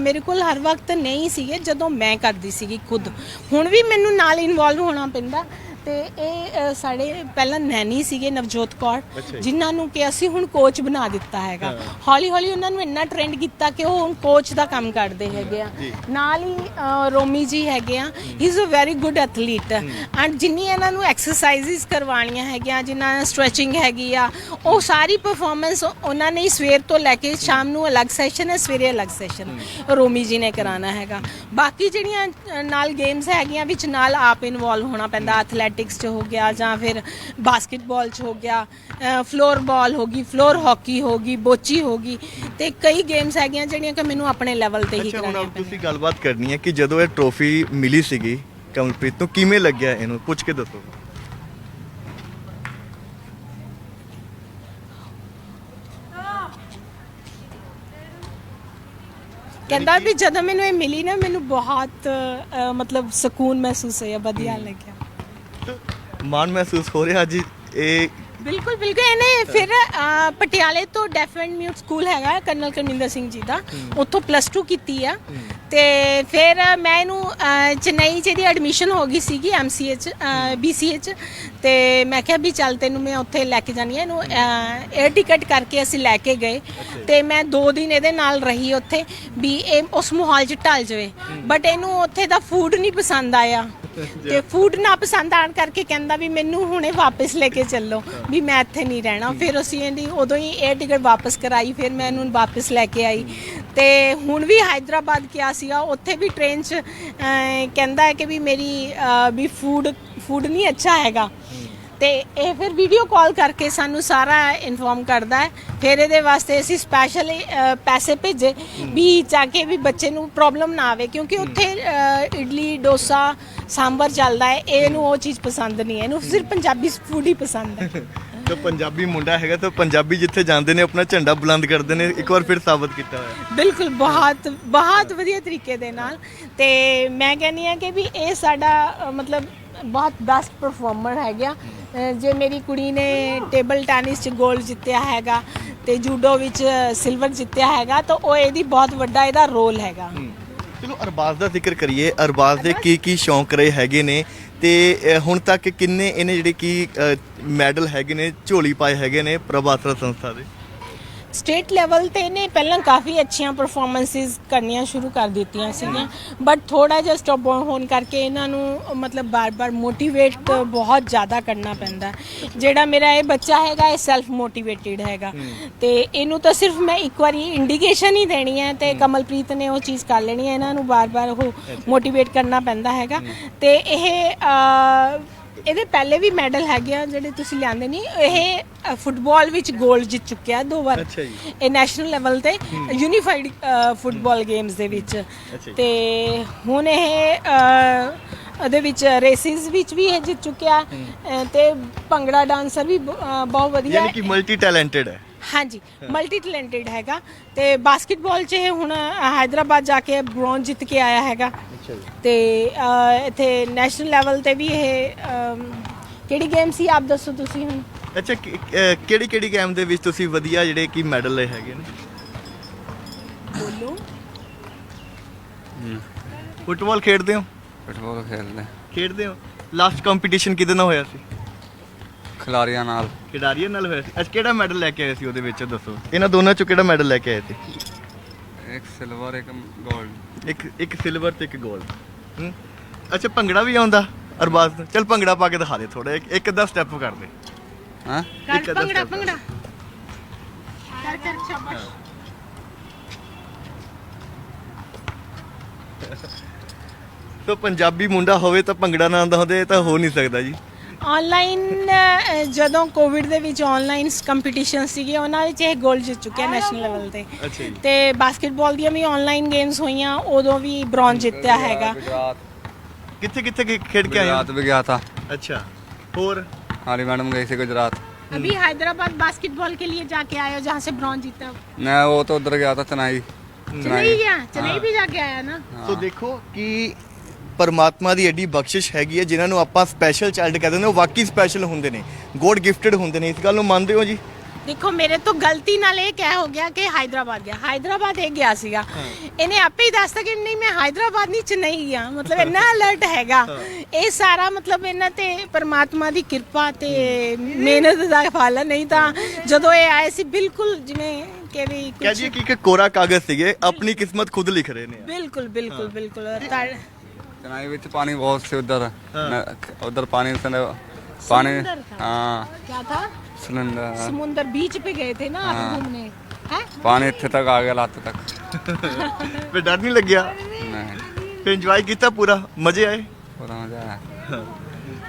ਮੇਰੇ ਕੋਲ ਹਰ ਵਕਤ ਨਹੀਂ ਸੀਗੇ ਜਦੋਂ ਮੈਂ ਕਰਦੀ ਸੀਗੀ ਖੁਦ। ਹੁਣ ਵੀ ਮੈਨੂੰ ਨਾਲ ਇਨਵੋਲਵ ਹੋਣਾ ਪੈਂਦਾ। ਤੇ ਇਹ ਅ, ਸਾਡੇ ਪਹਿਲਾਂ ਨੈਣੀ ਸੀਗੇ ਨਵਜੋਤ ਕੌਰ। ਜਿਨ੍ਹਾਂ ਨੂੰ ਕਿ ਅਸੀਂ ਹੁਣ ਕੋਚ ਬਣਾ ਦਿੱਤਾ ਹੈਗਾ। ਹੌਲੀ ਹੌਲੀ ਉਹਨਾਂ ਨੂੰ ਇੰਨਾ ਟ੍ਰੈਂਡ ਕੀਤਾ ਕਿ ਉਹ ਹੁਣ ਕੋਚ ਦਾ ਕੰਮ ਕਰਦੇ ਹੈਗੇ ਆ। ਨਾਲ ਹੀ ਅ, ਰੋਮੀ ਜੀ ਹੈਗੇ ਆ। He. Is a very good athlete and ਜਿੰਨੀ ਇਹਨਾਂ ਨੂੰ ਐਕਸਰਸਾਈਜ਼ਿਸ ਕਰਵਾਉਣੀਆਂ ਹੈਗੀਆਂ ਜਿਨ੍ਹਾਂ ਨਾਲ ਸਟ੍ਰੈਚਿੰਗ ਹੈਗੀ ਆ ਉਹ ਸਾਰੀ ਪਰਫਾਰਮੈਂਸ ਉਹਨਾਂ ਨੇ ਹੀ ਸਵੇਰ ਤੋਂ ਲੈ ਕੇ ਸ਼ਾਮ ਨੂੰ ਅਲੱਗ ਸੈਸ਼ਨ ਹੈ ਸਵੇਰੇ ਅਲੱਗ ਸੈਸ਼ਨ ਰੋਮੀ ਜੀ ਨੇ ਕਰਾਣਾ ਹੈਗਾ। ਬਾਕੀ ਜਿਹੜੀਆਂ ਅ, ਨਾਲ ਗੇਮਸ ਹੈਗੀਆਂ ਵਿੱਚ ਨਾਲ ਆਪ ਇਨਵੋਲਵ ਹੋਣਾ ਪੈਂਦਾ ਐਥਲੈਟਿਕਸ 'ਚ ਹੋ ਗਿਆ ਜਾਂ ਫਿਰ ਬਾਸਕਟਬਾਲ 'ਚ ਹੋ ਗਿਆ ਫਲੋਰ ਬਾਲ ਹੋ ਗਈ ਫਲੋਰ ਹਾਕੀ ਹੋ ਗਈ ਬੋਚੀ ਹੋ ਗਈ ਤੇ ਕਈ ਗੇਮਸ ਹੈਗੀਆਂ ਜਿਹੜੀਆਂ ਕਿ ਮੈਨੂੰ ਆਪਣੇ ਲੈਵਲ ਤੇ ਹੀ ਕਰਾਉਣੀਆਂ ਪੈਂਦੀਆਂ। ਤੁਸੀਂ ਗੱਲਬਾਤ ਕਰਨੀ ਹੈ ਕਿ ਜਦੋਂ ਇਹ ਟਰੋਫੀ ਮਿਲੀ ਸੀਗੀ ਕਮਲਪ੍ਰੀਤ ਨੂੰ ਕਿਵੇਂ ਲੱਗਿਆ ਇਹਨੂੰ? ਪੁੱਛ ਕੇ ਦੱਸੋ। ਕਹਿੰਦਾ ਵੀ ਜਦੋਂ ਮੈਨੂੰ ਇਹ ਮਿਲੀ ਨਾ ਮੈਨੂੰ ਬਹੁਤ ਅ, ਮਤਲਬ ਸਕੂਨ ਮਹਿਸੂਸ ਹੋਇਆ ਵਧੀਆ ਲੱਗਿਆ। ਮਾਣ ਮਹਿਸੂਸ ਹੋ ਰਿਹਾ ਅੱਜ ਇਹ ਬਿਲਕੁਲ ਬਿਲਕੁਲ। ਇਹਨੇ ਫਿਰ ਪਟਿਆਲੇ ਤੋਂ ਡੈਫ ਐਂਡ ਮਿਊਟ ਸਕੂਲ ਹੈਗਾ ਕਰਨਲ ਕਰਮਿੰਦਰ ਸਿੰਘ ਜੀ ਦਾ। ਉੱਥੋਂ ਪਲੱਸ 2 ਕੀਤੀ ਆ। ਤੇ ਫਿਰ ਮੈਂ ਇਹਨੂੰ ਅ, ਚੇਨਈ 'ਚ ਇਹਦੀ ਐਡਮਿਸ਼ਨ ਹੋ ਗਈ ਸੀਗੀ ਐਮਸੀਏ 'ਚ ਬੀਸੀਏ 'ਚ। ਤੇ ਮੈਂ ਕਿਹਾ ਵੀ ਚੱਲ ਤੈਨੂੰ ਮੈਂ ਉੱਥੇ ਲੈ ਕੇ ਜਾਣੀ ਆ ਇਹਨੂੰ 에ਅਰ ਟਿਕਟ ਕਰਕੇ ਅਸੀਂ ਲੈ ਕੇ ਗਏ। ਤੇ ਮੈਂ 2 ਦਿਨ ਇਹਦੇ ਨਾਲ ਰਹੀ ਉੱਥੇ ਵੀ ਇਹ ਉਸ ਮਾਹੌਲ 'ਚ ਢਲ ਜਾਵੇ। ਬਟ ਇਹਨੂੰ ਉੱਥੇ ਦਾ ਫੂਡ ਨਹੀਂ ਪਸੰਦ ਆਇਆ। ਤੇ ਫੂਡ ਨਾ ਪਸੰਦ ਆਣ ਕਰਕੇ ਕਹਿੰਦਾ ਵੀ ਮੈਨੂੰ ਹੁਣੇ ਵਾਪਸ ਲੈ ਕੇ ਚੱਲੋ ਵੀ ਮੈਂ ਇੱਥੇ ਨਹੀਂ ਰਹਿਣਾ। ਫਿਰ ਅਸੀਂ ਇਹਦੀ ਉਦੋਂ ਹੀ 에ਅਰ ਟਿਕਟ ਵਾਪਸ ਕਰਾਈ ਫਿਰ ਮੈਂ ਇਹਨੂੰ ਵਾਪਸ ਲੈ ਕੇ ਆਈ। ਤੇ ਹੁਣ ਵੀ ਹਾਈਦਰਾਬਾਦ ਗਿਆ ਸੀਗਾ, ਉੱਥੇ ਵੀ ਟ੍ਰੇਨ 'ਚ ਕਹਿੰਦਾ ਹੈ ਕਿ ਵੀ ਮੇਰੀ ਵੀ ਫੂਡ ਫੂਡ ਨਹੀਂ ਅੱਛਾ ਹੈਗਾ। ਤੇ ਇਹ ਫਿਰ ਵੀਡੀਓ ਕਾਲ ਕਰਕੇ ਸਾਨੂੰ ਸਾਰਾ ਇਨਫੋਰਮ ਕਰਦਾ ਹੈ। ਫਿਰ ਇਹਦੇ ਵਾਸਤੇ ਅਸੀਂ ਸਪੈਸ਼ਲ ਪੈਸੇ ਭੇਜੇ ਵੀ ਜਾ ਕੇ ਵੀ ਬੱਚੇ ਨੂੰ ਪ੍ਰੋਬਲਮ ਨਾ ਆਵੇ, ਕਿਉਂਕਿ ਉੱਥੇ ਇਡਲੀ, ਡੋਸਾ, ਸਾਂਬਰ ਚੱਲਦਾ ਹੈ। ਇਹਨੂੰ ਉਹ ਚੀਜ਼ ਪਸੰਦ ਨਹੀਂ ਇਹਨੂੰ ਸਿਰਫ ਪੰਜਾਬੀ ਫੂਡ ਹੀ ਪਸੰਦ ਹੈ। ਤਾਂ ਪੰਜਾਬੀ ਮੁੰਡਾ ਹੈਗਾ ਤਾਂ ਪੰਜਾਬੀ ਜਿੱਥੇ ਜਾਂਦੇ ਨੇ ਆਪਣਾ ਝੰਡਾ ਬੁਲੰਦ ਕਰਦੇ ਨੇ ਇੱਕ ਵਾਰ ਫਿਰ ਸਾਬਤ ਕੀਤਾ ਹੋਇਆ। ਬਿਲਕੁਲ ਬਹੁਤ ਬਹੁਤ ਵਧੀਆ ਤਰੀਕੇ ਦੇ ਨਾਲ। ਤੇ ਮੈਂ ਕਹਿੰਦੀ ਆ ਕਿ ਵੀ ਇਹ ਸਾਡਾ ਅ, ਮਤਲਬ ਬਹੁਤ ਬੈਸਟ ਪਰਫਾਰਮਰ ਹੈਗਾ। ਅ, ਜੇ ਮੇਰੀ ਕੁੜੀ ਨੇ ਟੇਬਲ ਟੈਨਿਸ 'ਚ 골ਡ ਜਿੱਤਿਆ ਹੈਗਾ ਤੇ ਜੂਡੋ ਵਿੱਚ ਸਿਲਵਰ ਜਿੱਤਿਆ ਹੈਗਾ ਤਾਂ ਉਹ ਇਹਦੀ ਬਹੁਤ ਵੱਡਾ ਇਹਦਾ ਰੋਲ ਹੈਗਾ। ਚਲੋ ਅਰਬਾਜ਼ ਦਾ ਜ਼ਿਕਰ ਕਰੀਏ ਅਰਬਾਜ਼ ਦੇ ਕੀ ਕੀ ਸ਼ੌਂਕ ਰਹੇ ਹੈਗੇ ਨੇ ਤੇ ਹੁਣ ਤੱਕ ਕਿੰਨੇ ਇਹਨੇ ਜਿਹੜੇ ਕੀ ਮੈਡਲ ਹੈਗੇ ਨੇ, ਝੋਲੀ ਪਾਏ ਹੈਗੇ ਨੇ ਪ੍ਰਭਾਸਰਾ ਸੰਸਥਾ ਦੇ? ਸਟੇਟ ਲੈਵਲ ਤੇ ਇਹਨੇ ਪਹਿਲਾਂ ਕਾਫੀ ਅੱਛੀਆਂ ਪਰਫਾਰਮੈਂਸਿਸ ਕਰਨੀਆਂ ਸ਼ੁਰੂ ਕਰ ਦਿੱਤੀਆਂ ਸੀਗੀਆਂ। ਬਟ ਥੋੜਾ ਜਿਹਾ ਸਟਾਪ ਹੋਣ ਕਰਕੇ ਇਹਨਾਂ ਨੂੰ ਮਤਲਬ ਬਾਰ-ਬਾਰ ਮੋਟੀਵੇਟ ਬਹੁਤ ਜ਼ਿਆਦਾ ਕਰਨਾ ਪੈਂਦਾ। ਜਿਹੜਾ ਮੇਰਾ ਇਹ ਬੱਚਾ ਹੈਗਾ ਇਹ ਸੈਲਫ ਮੋਟੀਵੇਟਿਡ ਹੈਗਾ ਤੇ ਇਹਨੂੰ ਤਾਂ ਸਿਰਫ ਮੈਂ ਇੱਕ ਵਾਰੀ ਇੰਡੀਕੇਸ਼ਨ ਹੀ ਦੇਣੀ ਹੈ ਤੇ ਕਮਲਪ੍ਰੀਤ ਨੇ ਉਹ ਚੀਜ਼ ਕਰ ਲੈਣੀ ਹੈ। ਇਹਨਾਂ ਨੂੰ ਬਾਰ-ਬਾਰ ਉਹ ਮੋਟੀਵੇਟ ਕਰਨਾ ਪੈਂਦਾ ਹੈਗਾ। ਤੇ ਇਹ ਇਹਦੇ ਪਹਿਲੇ ਵੀ ਮੈਡਲ ਹੈਗੇ ਆ ਜਿਹੜੇ ਤੁਸੀਂ ਲਿਆਂਦੇ ਨਹੀਂ ਇਹ ਅ, ਫੁੱਟਬਾਲ ਵਿੱਚ 골ਡ ਜਿੱਤ ਚੁੱਕਿਆ ਦੋ ਵਾਰ। ਅੱਛਾ ਜੀ। ਇਹ ਨੈਸ਼ਨਲ ਲੈਵਲ ਤੇ ਯੂਨੀਫਾਈਡ ਫੁੱਟਬਾਲ ਗੇਮਸ ਦੇ ਵਿੱਚ। ਜੀ। ਤੇ ਹੁਣ ਇਹ ਅ, ਉਹਦੇ ਵਿੱਚ ਰੇਸਿਸ ਵਿੱਚ ਵੀ ਇਹ ਜਿੱਤ ਚੁੱਕਿਆ। ਅ, ਤੇ ਭੰਗੜਾ ਡਾਂਸਰ ਵੀ ਬ- ਅ, ਬਹੁਤ ਵਧੀਆ ਯਾਨੀ ਕਿ ਮਲਟੀ ਟੈਲੈਂਟਡ ਹੈ। ਹਾਂਜੀ ਮਲਟੀ ਟੈਲੈਂਟਡ ਹੈਗਾ ਤੇ ਬਾਸਕਟਬਾਲ 'ਚ ਇਹ ਹੁਣ ਹైదరాబాద్ ਜਾ ਕੇ ਬ੍ਰੌਂਜ ਜਿੱਤ ਕੇ ਆਇਆ ਹੈਗਾ। ਅੱਛਾ ਜੀ। ਤੇ ਅਹ, ਇੱਥੇ ਨੈਸ਼ਨਲ ਲੈਵਲ ਤੇ ਵੀ ਇਹ ਅਮ, ਕਿਹੜੀ ਗੇਮ ਸੀ? ਆਪ ਦੱਸੋ ਤੁਸੀਂ ਹੁਣ। ਅੱਛਾ ਕਿਹੜੀ ਕਿਹੜੀ ਗੇਮ ਦੇ ਵਿੱਚ ਤੁਸੀਂ ਵਧੀਆ ਜਿਹੜੇ ਕੀ ਮੈਡਲ ਲਏ ਹੈਗੇ ਨੇ? ਬੋਲੋ। ਫੁੱਟਬਾਲ ਖੇਡਦੇ ਹੋ? ਫੁੱਟਬਾਲ ਖੇਡਦੇ ਖੇਡਦੇ ਹੋ? ਲਾਸਟ ਕੰਪੀਟੀਸ਼ਨ ਕਿਹਦੇ ਨਾਲ ਹੋਇਆ ਸੀ? ਖਿਲਾੜੀਆਂ ਨਾਲ। ਖਿਡਾਰੀਆਂ ਨਾਲ ਹੋਇਆ ਸੀ ਅੱਜ ਕਿਹੜਾ ਮੈਡਲ ਲੈ ਕੇ ਆਏ ਸੀ ਉਹਦੇ ਵਿੱਚ ਦੱਸੋ? ਇਹਨਾਂ ਦੋਨਾਂ ਚੋਂ ਕਿਹੜਾ ਮੈਡਲ ਲੈ ਕੇ ਆਏ ਸੀ? ਇੱਕ ਸਿਲਵਰ ਇੱਕ 골ਡ ਇੱਕ ਇੱਕ ਸਿਲਵਰ ਤੇ ਇੱਕ 골ਡ ਹੂੰ? ਅੱਛਾ ਭੰਗੜਾ ਵੀ ਆਉਂਦਾ ਅਰਬਾਜ਼ ਨੂੰ। ਚੱਲ ਭੰਗੜਾ ਪਾ ਕੇ ਦਿਖਾ ਦੇ ਥੋੜਾ ਇੱਕ ਇੱਕ ਅੱਧਾ ਸਟੈਪ ਕਰ ਦੇ। ਹਾਂ? ਇੱਕ ਕਰ ਅੱਧਾ ਭੰਗੜਾ step ਭੰਗੜਾ। ਕਰ ਕਰ ਸ਼ਾਬਾਸ਼ ਸੋ ਪੰਜਾਬੀ ਮੁੰਡਾ ਹੋਵੇ ਤਾਂ ਭੰਗੜਾ ਨਾ ਆਉਂਦਾ ਹੋਵੇ ਤਾਂ ਹੋ ਨਹੀਂ ਸਕਦਾ ਜੀ। ਆਨਲਾਈਨ ਜਦੋਂ ਕੋਵਿਡ ਦੇ ਵਿੱਚ ਆਨਲਾਈਨ ਕੰਪੀਟੀਸ਼ਨ ਸੀਗੇ ਉਹਨਾਂ ਵਿੱਚ ਇਹ ਗੋਲਡ ਜਿੱਤ ਚੁੱਕਿਆ ਨੈਸ਼ਨਲ ਲੈਵਲ ਤੇ। ਤੇ ਬਾਸਕਟਬਾਲ ਦੀਆਂ ਵੀ ਆਨਲਾਈਨ ਗੇਮਸ ਹੋਈਆਂ ਉਦੋਂ ਵੀ ਬ੍ਰੌਂਜ ਜਿੱਤਿਆ ਹੈਗਾ। ਕਿੱਥੇ ਕਿੱਥੇ ਖੇਡ ਕੇ ਆਏ ਹੋ? गुजरात भी गया ਅੱਛਾ। ਹੋਰ? हमारी मैडम गई थी गुजरात अभी हैदराबाद बास्केटबॉल के लिए जाके आए हो जहाँ से ब्रॉन्ज जीता मैं वो तो उधर गया था चनाई चनाई चेन्नई गया चेन्नई भी जाके आया ना ਸੋ ਦੇਖੋ ਕਿ ਪਰਮਾਤਮਾ ਦੀ ਐਡੀ ਬਖਸ਼ਿਸ਼ ਹੈਗੀ ਹੈ ਜਿਨ੍ਹਾਂ ਨੂੰ ਆਪਾਂ ਸਪੈਸ਼ਲ ਚਾਈਲਡ ਕਹਿੰਦੇ ਨੇ ਉਹ ਵਾਕਈ ਸਪੈਸ਼ਲ ਹੁੰਦੇ ਨੇ ਗੋਡ ਗਿਫਟਡ ਹੁੰਦੇ ਨੇ। ਇਸ ਗੱਲ ਨੂੰ ਮੰਨਦੇ ਹੋ ਜੀ? ਦੇਖੋ ਮੇਰੇ ਤੋਂ ਗਲਤੀ ਨਾਲ ਇਹ ਕਹਿ ਹੋ ਗਿਆ ਕਿ ਹਾਈਦਰਾਬਾਦ ਗਿਆ। ਹਾਈਦਰਾਬਾਦ ਇਹ ਗਿਆ ਸੀਗਾ। ਇਹਨੇ ਆਪੇ ਹੀ ਦੱਸਤਾ ਕਿ ਨਹੀਂ ਮੈਂ ਹਾਈਦਰਾਬਾਦ ਨਹੀਂ ਚੇਨਈ ਗਿਆ ਮਤਲਬ ਇੰਨਾ ਅਲਰਟ ਹੈਗਾ। ਇਹ ਸਾਰਾ ਮਤਲਬ ਇਹਨਾਂ ਤੇ ਪਰਮਾਤਮਾ ਦੀ ਕਿਰਪਾ ਤੇ ਮਿਹਨਤ ਦਾ ਫਲ ਨਹੀਂ ਤਾਂ ਜਦੋਂ ਇਹ ਆਏ ਸੀ ਬਿਲਕੁਲ ਜਿਵੇਂ ਕਿ ਵੀ ਕੁਝ ਜੀ ਕਿ ਕੋਰਾ ਕਾਗਜ਼ ਸੀਗੇ ਆਪਣੀ ਕਿਸਮਤ ਖੁਦ ਲਿਖ ਰਹੇ ਨੇ। ਬਿਲਕੁਲ ਬਿਲਕੁਲ ਬਿਲਕੁਲ। चेन्नई में पानी बहुत से उधर हाँ। न- उधर पानी से न- पानी समुंदर था। हाँ क्या था सिलेंडर समुंदर बीच पे गए थे ना आप हाँ। घूमने हैं पानी इतने तक आ गया लाते तक ਫਿਰ ਡਰ ਨਹੀਂ ਲੱਗਿਆ नहीं ਫਿਰ ਇੰਜੋਏ ਕੀਤਾ ਪੂਰਾ ਮਜ਼ੇ ਆਏ पूरा मजा आया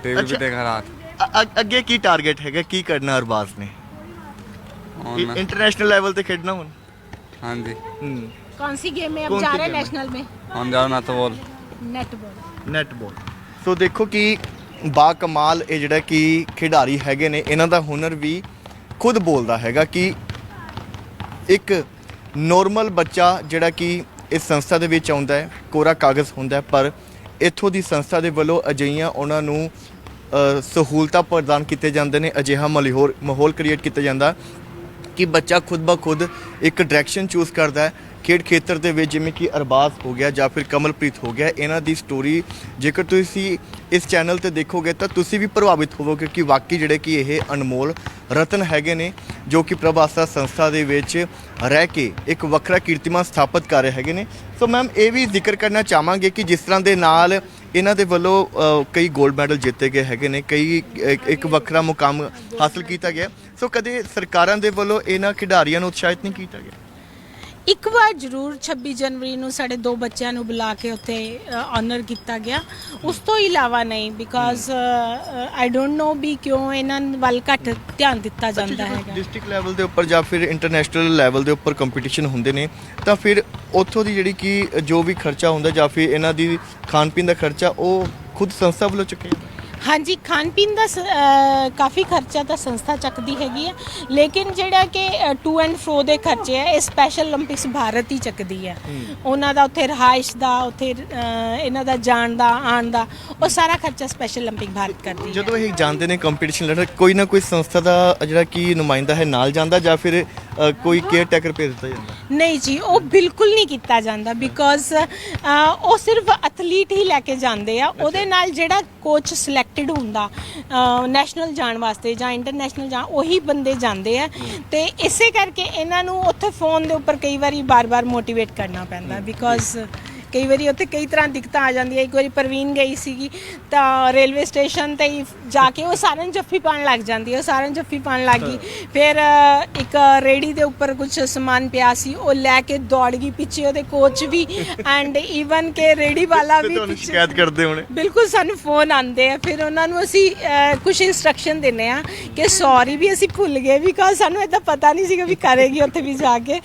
टीवी अच्छा। भी देखा रात ਅ- ਅ- ਅੱਗੇ ਕੀ ਟਾਰਗੇਟ ਹੈਗਾ ਕੀ ਕਰਨਾ ਅਰਬਾਜ਼ ਨੇ और ਇੰਟਰਨੈਸ਼ਨਲ ਲੈਵਲ ਤੇ ਖੇਡਣਾ ਹੁਣ हाँ जी ਹੂੰ कौन सी गेम में अब कौन जा सी रहे हैं गेम है? नेशनल में हम जाओ ना तो बोल ਨੈਟ ਬਾਲ ਸੋ ਦੇਖੋ ਕਿ ਬਾ ਕਮਾਲ ਇਹ ਜਿਹੜਾ ਕਿ ਖਿਡਾਰੀ ਹੈਗੇ ਨੇ, ਇਹਨਾਂ ਦਾ ਹੁਨਰ ਵੀ ਖੁਦ ਬੋਲਦਾ ਹੈਗਾ ਕਿ ਇੱਕ ਨੋਰਮਲ ਬੱਚਾ ਜਿਹੜਾ ਕਿ ਇਸ ਸੰਸਥਾ ਦੇ ਵਿੱਚ ਆਉਂਦਾ ਹੈ, ਕੋਰਾ ਕਾਗਜ਼ ਹੁੰਦਾ ਹੈ, ਪਰ ਇੱਥੋਂ ਦੀ ਸੰਸਥਾ ਦੇ ਵੱਲੋਂ ਅਜਈਆਂ ਉਹਨਾਂ ਨੂੰ ਸਹੂਲਤਾਂ ਪ੍ਰਦਾਨ ਕੀਤੇ ਜਾਂਦੇ ਨੇ, ਅਜਿਹਾ ਮਲਿਹੋਰ, ਮਾਹੌਲ ਕ੍ਰੀਏਟ ਕੀਤਾ ਜਾਂਦਾ ਕਿ ਬੱਚਾ ਖੁਦ ਬ ਖੁਦ ਇੱਕ ਡਾਇਰੈਕਸ਼ਨ ਚੂਜ਼ ਕਰਦਾ ਹੈ ਖੇਡ ਖੇਤਰ ਦੇ ਵਿੱਚ ਜਿਵੇਂ ਕਿ ਅਰਬਾਜ਼ ਹੋ ਗਿਆ ਜਾਂ ਫਿਰ ਕਮਲਪ੍ਰੀਤ ਹੋ ਗਿਆ, ਇਹਨਾਂ ਦੀ ਸਟੋਰੀ ਜੇਕਰ ਤੁਸੀਂ ਇਸ ਚੈਨਲ ਤੇ ਦੇਖੋਗੇ ਤਾਂ ਤੁਸੀਂ ਵੀ ਪ੍ਰਭਾਵਿਤ ਹੋਵੋਗੇ ਕਿ ਵਾਕਈ ਜਿਹੜੇ ਕਿ ਇਹ ਅਨਮੋਲ ਰਤਨ ਹੈਗੇ ਨੇ ਜੋ ਕਿ ਪ੍ਰਭਾਸਾ ਸੰਸਥਾ ਦੇ ਵਿੱਚ ਰਹਿ ਕੇ ਇੱਕ ਵੱਖਰਾ ਕੀਰਤੀਮਾਨ ਸਥਾਪਿਤ ਕਰ ਰਹੇ ਹੈਗੇ ਨੇ। ਸੋ ਮੈਮ ਇਹ ਵੀ ਜ਼ਿਕਰ ਕਰਨਾ ਚਾਹਾਂਗੇ ਕਿ ਜਿਸ ਤਰ੍ਹਾਂ ਦੇ ਨਾਲ ਇਹਨਾਂ ਦੇ ਵੱਲੋਂ ਕਈ 골ਡ ਮੈਡਲ ਜਿੱਤੇ ਗਏ ਹੈਗੇ ਨੇ, ਕਈ ਇੱਕ- ਇੱਕ ਵੱਖਰਾ ਮੁਕਾਮ ਹਾਸਲ ਕੀਤਾ ਗਿਆ। ਸੋ ਕਦੇ ਸਰਕਾਰਾਂ ਦੇ ਵੱਲੋਂ ਇਹਨਾਂ ਖਿਡਾਰੀਆਂ ਨੂੰ ਉਤਸ਼ਾਹਿਤ ਨਹੀਂ ਕੀਤਾ ਗਿਆ? ਇੱਕ ਵਾਰ ਜ਼ਰੂਰ 26 ਜਨਵਰੀ ਨੂੰ ਸਾਡੇ ਦੋ ਬੱਚਿਆਂ ਨੂੰ ਬੁਲਾ ਕੇ ਉੱਥੇ ਆਨਰ ਕੀਤਾ ਗਿਆ। ਉਸ ਤੋਂ ਇਲਾਵਾ ਨਹੀਂ ਬਿਕਾਜ਼ ਆਈ ਡੋਨਟ ਨੋ ਵੀ ਕਿਉਂ ਇਹਨਾਂ ਵੱਲ ਘੱਟ ਧਿਆਨ ਦਿੱਤਾ ਜਾਂਦਾ ਹੈਗਾ। ਡਿਸਟ੍ਰਿਕਟ ਲੈਵਲ ਦੇ ਉੱਪਰ ਜਾਂ ਫਿਰ ਇੰਟਰਨੈਸ਼ਨਲ ਲੈਵਲ ਦੇ ਉੱਪਰ ਕੰਪੀਟੀਸ਼ਨ ਹੁੰਦੇ ਨੇ ਤਾਂ ਫਿਰ ਉੱਥੋਂ ਦੀ ਜਿਹੜੀ ਕਿ ਜੋ ਵੀ ਖਰਚਾ ਹੁੰਦਾ ਜਾਂ ਫਿਰ ਇਹਨਾਂ ਦੀ ਖਾਣ ਪੀਣ ਦਾ ਖਰਚਾ ਉਹ ਖੁਦ ਸੰਸਥਾ ਵੱਲੋਂ ਚੁੱਕਿਆ ਜਾਂਦਾ? ਹਾਂਜੀ ਖਾਣ ਪੀਣ ਦਾ ਕਾਫੀ ਖਰਚਾ ਤਾਂ ਸੰਸਥਾ ਚੱਕਦੀ ਹੈਗੀ ਹੈ ਲੇਕਿਨ ਜਿਹੜਾ ਕਿ ਟੂ ਐਂਡ ਫਰੋ ਦੇ ਖਰਚੇ ਹੈ ਇਹ ਸਪੈਸ਼ਲ 올림픽ਸ ਭਾਰਤ ਹੀ ਚੱਕਦੀ ਹੈ। ਉਹਨਾਂ ਦਾ ਉੱਥੇ ਰਹਾਇਸ਼ ਦਾ ਉੱਥੇ ਇਹਨਾਂ ਦਾ ਜਾਣ ਦਾ ਆਣ ਦਾ ਉਹ ਸਾਰਾ ਖਰਚਾ ਸਪੈਸ਼ਲ 올림픽 ਭਾਰਤ ਕਰਦੀ ਹੈ। ਜਦੋਂ ਇਹ ਜਾਂਦੇ ਨੇ ਕੰਪੀਟੀਸ਼ਨ ਲੜਨ ਕੋਈ ਨਾ ਕੋਈ ਸੰਸਥਾ ਦਾ ਜਿਹੜਾ ਕਿ ਨੁਮਾਇੰਦਾ ਹੈ ਨਾਲ ਜਾਂਦਾ ਜਾਂ ਫਿਰ ਕੋਈ ਕੇਅਰ ਟੇਕਰ ਭੇਜ ਦਿੱਤਾ ਜਾਂਦਾ? ਨਹੀਂ ਜੀ ਉਹ ਬਿਲਕੁਲ ਨਹੀਂ ਕੀਤਾ ਜਾਂਦਾ ਬਿਕੋਜ਼ ਉਹ ਸਿਰਫ ਐਥਲੀਟ ਹੀ ਲੈ ਕੇ ਜਾਂਦੇ ਆ ਉਹਦੇ ਨਾਲ ਜਿਹੜਾ ਕੋਚ ਸਿਲੈਕਟ ਸਿਲੈਕਟਡ ਹੁੰਦਾ ਨੈਸ਼ਨਲ ਜਾਣ ਵਾਸਤੇ ਜਾਂ ਇੰਟਰਨੈਸ਼ਨਲ ਜਾਂ ਉਹੀ ਬੰਦੇ ਜਾਂਦੇ ਆ। ਤੇ ਇਸੇ ਕਰਕੇ ਇਹਨਾਂ ਨੂੰ ਉੱਥੇ ਫੋਨ ਦੇ ਉੱਪਰ ਕਈ ਵਾਰੀ ਬਾਰ-ਬਾਰ ਮੋਟੀਵੇਟ ਕਰਨਾ ਪੈਂਦਾ ਬਿਕੋਜ਼ ਕਈ ਵਾਰੀ ਉੱਥੇ ਕਈ ਤਰ੍ਹਾਂ ਦਿੱਕਤਾਂ ਆ ਜਾਂਦੀਆਂ। ਇੱਕ ਵਾਰੀ ਪ੍ਰਵੀਨ ਗਈ ਸੀਗੀ ਤਾਂ ਰੇਲਵੇ ਸਟੇਸ਼ਨ ਤੇ ਹੀ ਜਾ ਕੇ ਉਹ ਸਾਰਿਆਂ ਨੂੰ ਜੱਫੀ ਪਾਣ ਲੱਗ ਜਾਂਦੀ ਹੈ ਉਹ ਸਾਰਿਆਂ ਨੂੰ ਜੱਫੀ ਪਾਣ ਲੱਗ ਗਈ। ਫਿਰ ਅ, ਇੱਕ ਰੇੜੀ ਦੇ ਉੱਪਰ ਕੁਝ ਸਮਾਨ ਪਿਆ ਸੀ ਉਹ ਲੈ ਕੇ ਦੌੜ ਗਈ ਪਿੱਛੇ ਉਹਦੇ ਕੋਚ ਵੀ ਐਂਡ ਈਵਨ ਕੇ ਰੇੜੀ ਵਾਲਾ ਤੇ ਵੀ ਤੁਹਾਨੂੰ ਪਿੱਛੇ- ਸ਼ਿਕਾਇਤ ਕਰਦੇ ਹੋਣੇ। ਬਿਲਕੁਲ ਸਾਨੂੰ ਫੋਨ ਆਉਂਦੇ ਆ ਫਿਰ ਉਹਨਾਂ ਨੂੰ ਅਸੀਂ ਕੁਝ ਇਨਸਟਰਕਸ਼ਨ ਦਿੰਨੇ ਆ ਕਿ ਸੌਰੀ ਵੀ ਅਸੀਂ ਭੁੱਲ ਗਏ ਬਿਕਾਜ਼ ਸਾਨੂੰ ਇਦਾਂ ਪਤਾ ਨਹੀਂ ਸੀਗਾ ਵੀ ਕਰੇਗੀ ਉੱਥੇ ਵੀ ਜਾ ਕੇ।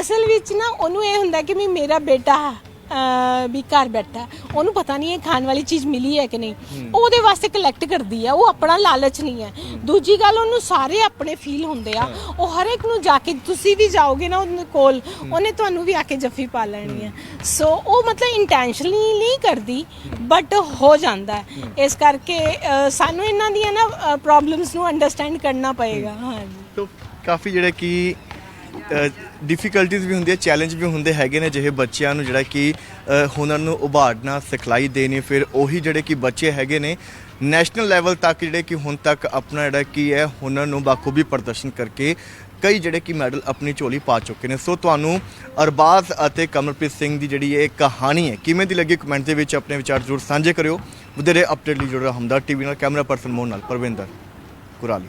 ਅਸਲ ਵਿੱਚ ਨਾ ਉਹਨੂੰ ਇਹ ਹੁੰਦਾ ਕਿ ਵੀ ਮੇਰਾ ਬੇਟਾ ਅਹ, ਵੀ ਘਰ ਬੈਠਾ ਹੈ। ਉਹਨੂੰ ਪਤਾ ਨਹੀਂ ਇਹ ਖਾਣ ਵਾਲੀ ਚੀਜ਼ ਮਿਲੀ ਹੈ ਕਿ ਨਹੀਂ। ਉਹ ਉਹਦੇ ਵਾਸਤੇ ਕਲੈਕਟ ਕਰਦੀ ਆ ਉਹ ਆਪਣਾ ਲਾਲਚ ਨਹੀਂ ਹੈ। ਦੂਜੀ ਗੱਲ ਉਹਨੂੰ ਸਾਰੇ ਆਪਣੇ ਫੀਲ ਹੁੰਦੇ ਆ। ਉਹ ਹਰ ਇੱਕ ਨੂੰ ਜਾ ਕੇ ਤੁਸੀਂ ਵੀ ਜਾਓਗੇ ਨਾ ਉਹਦੇ ਕੋਲ ਉਹਨੇ ਤੁਹਾਨੂੰ ਵੀ ਆ ਕੇ ਜੱਫੀ ਪਾ ਲੈਣੀ ਹੈ। ਸੋ ਉਹ ਮਤਲਬ ਇੰਟੈਂਸ਼ਨਲੀ ਨਹੀਂ ਕਰਦੀ ਬਟ ਹੋ ਜਾਂਦਾ ਹੈ। ਇਸ ਕਰਕੇ ਸਾਨੂੰ ਇਹਨਾਂ ਦੀਆਂ ਨਾ ਪ੍ਰੋਬਲਮਸ ਨੂੰ ਅੰਡਰਸਟੈਂਡ ਕਰਨਾ ਪਏਗਾ। ਹਾਂਜੀ। ਕਾਫੀ ਜਿਹੜੇ ਕਿ ਡਿਫਿਕਲਟੀਜ਼ ਵੀ ਹੁੰਦੀਆਂ ਚੈਲੰਜ ਵੀ ਹੁੰਦੇ ਹੈਗੇ ਨੇ ਜਿਹੇ ਬੱਚਿਆਂ ਨੂੰ, ਜਿਹੜਾ ਕਿ ਹੁਨਰ ਨੂੰ ਉਭਾਰਨਾ, ਸਿਖਲਾਈ ਦੇਣੀ, ਫਿਰ ਉਹੀ ਜਿਹੜੇ ਕਿ ਬੱਚੇ ਹੈਗੇ ਨੇ ਨੈਸ਼ਨਲ ਲੈਵਲ ਤੱਕ ਜਿਹੜੇ ਕਿ ਹੁਣ ਤੱਕ ਆਪਣਾ ਜਿਹੜਾ ਕੀ ਹੈ, ਹੁਨਰ ਨੂੰ ਬਾਖੂਬੀ ਪ੍ਰਦਰਸ਼ਨ ਕਰਕੇ ਕਈ ਜਿਹੜੇ ਕਿ ਮੈਡਲ ਆਪਣੀ ਝੋਲੀ ਪਾ ਚੁੱਕੇ ਨੇ। ਸੋ ਤੁਹਾਨੂੰ ਅਰਬਾਜ਼ ਅਤੇ ਕਮਲਪ੍ਰੀਤ ਸਿੰਘ ਦੀ ਜਿਹੜੀ ਇਹ ਕਹਾਣੀ ਹੈ, ਕਿਵੇਂ ਦੀ ਲੱਗੀ ਕਮੈਂਟ ਦੇ ਵਿੱਚ ਆਪਣੇ ਵਿਚਾਰ ਜ਼ਰੂਰ ਸਾਂਝੇ ਕਰਿਓ। ਵਧੇਰੇ ਅਪਡੇਟ ਲਈ ਜੁੜੇ ਰਹੋ ਹਮਦਰ ਟੀਵੀ ਨਾਲ, ਕੈਮਰਾ ਪਰਸਨ ਮੋਹਨ ਨਾਲ, ਪਰਵਿੰਦਰ ਕੁਰਾਲੀ।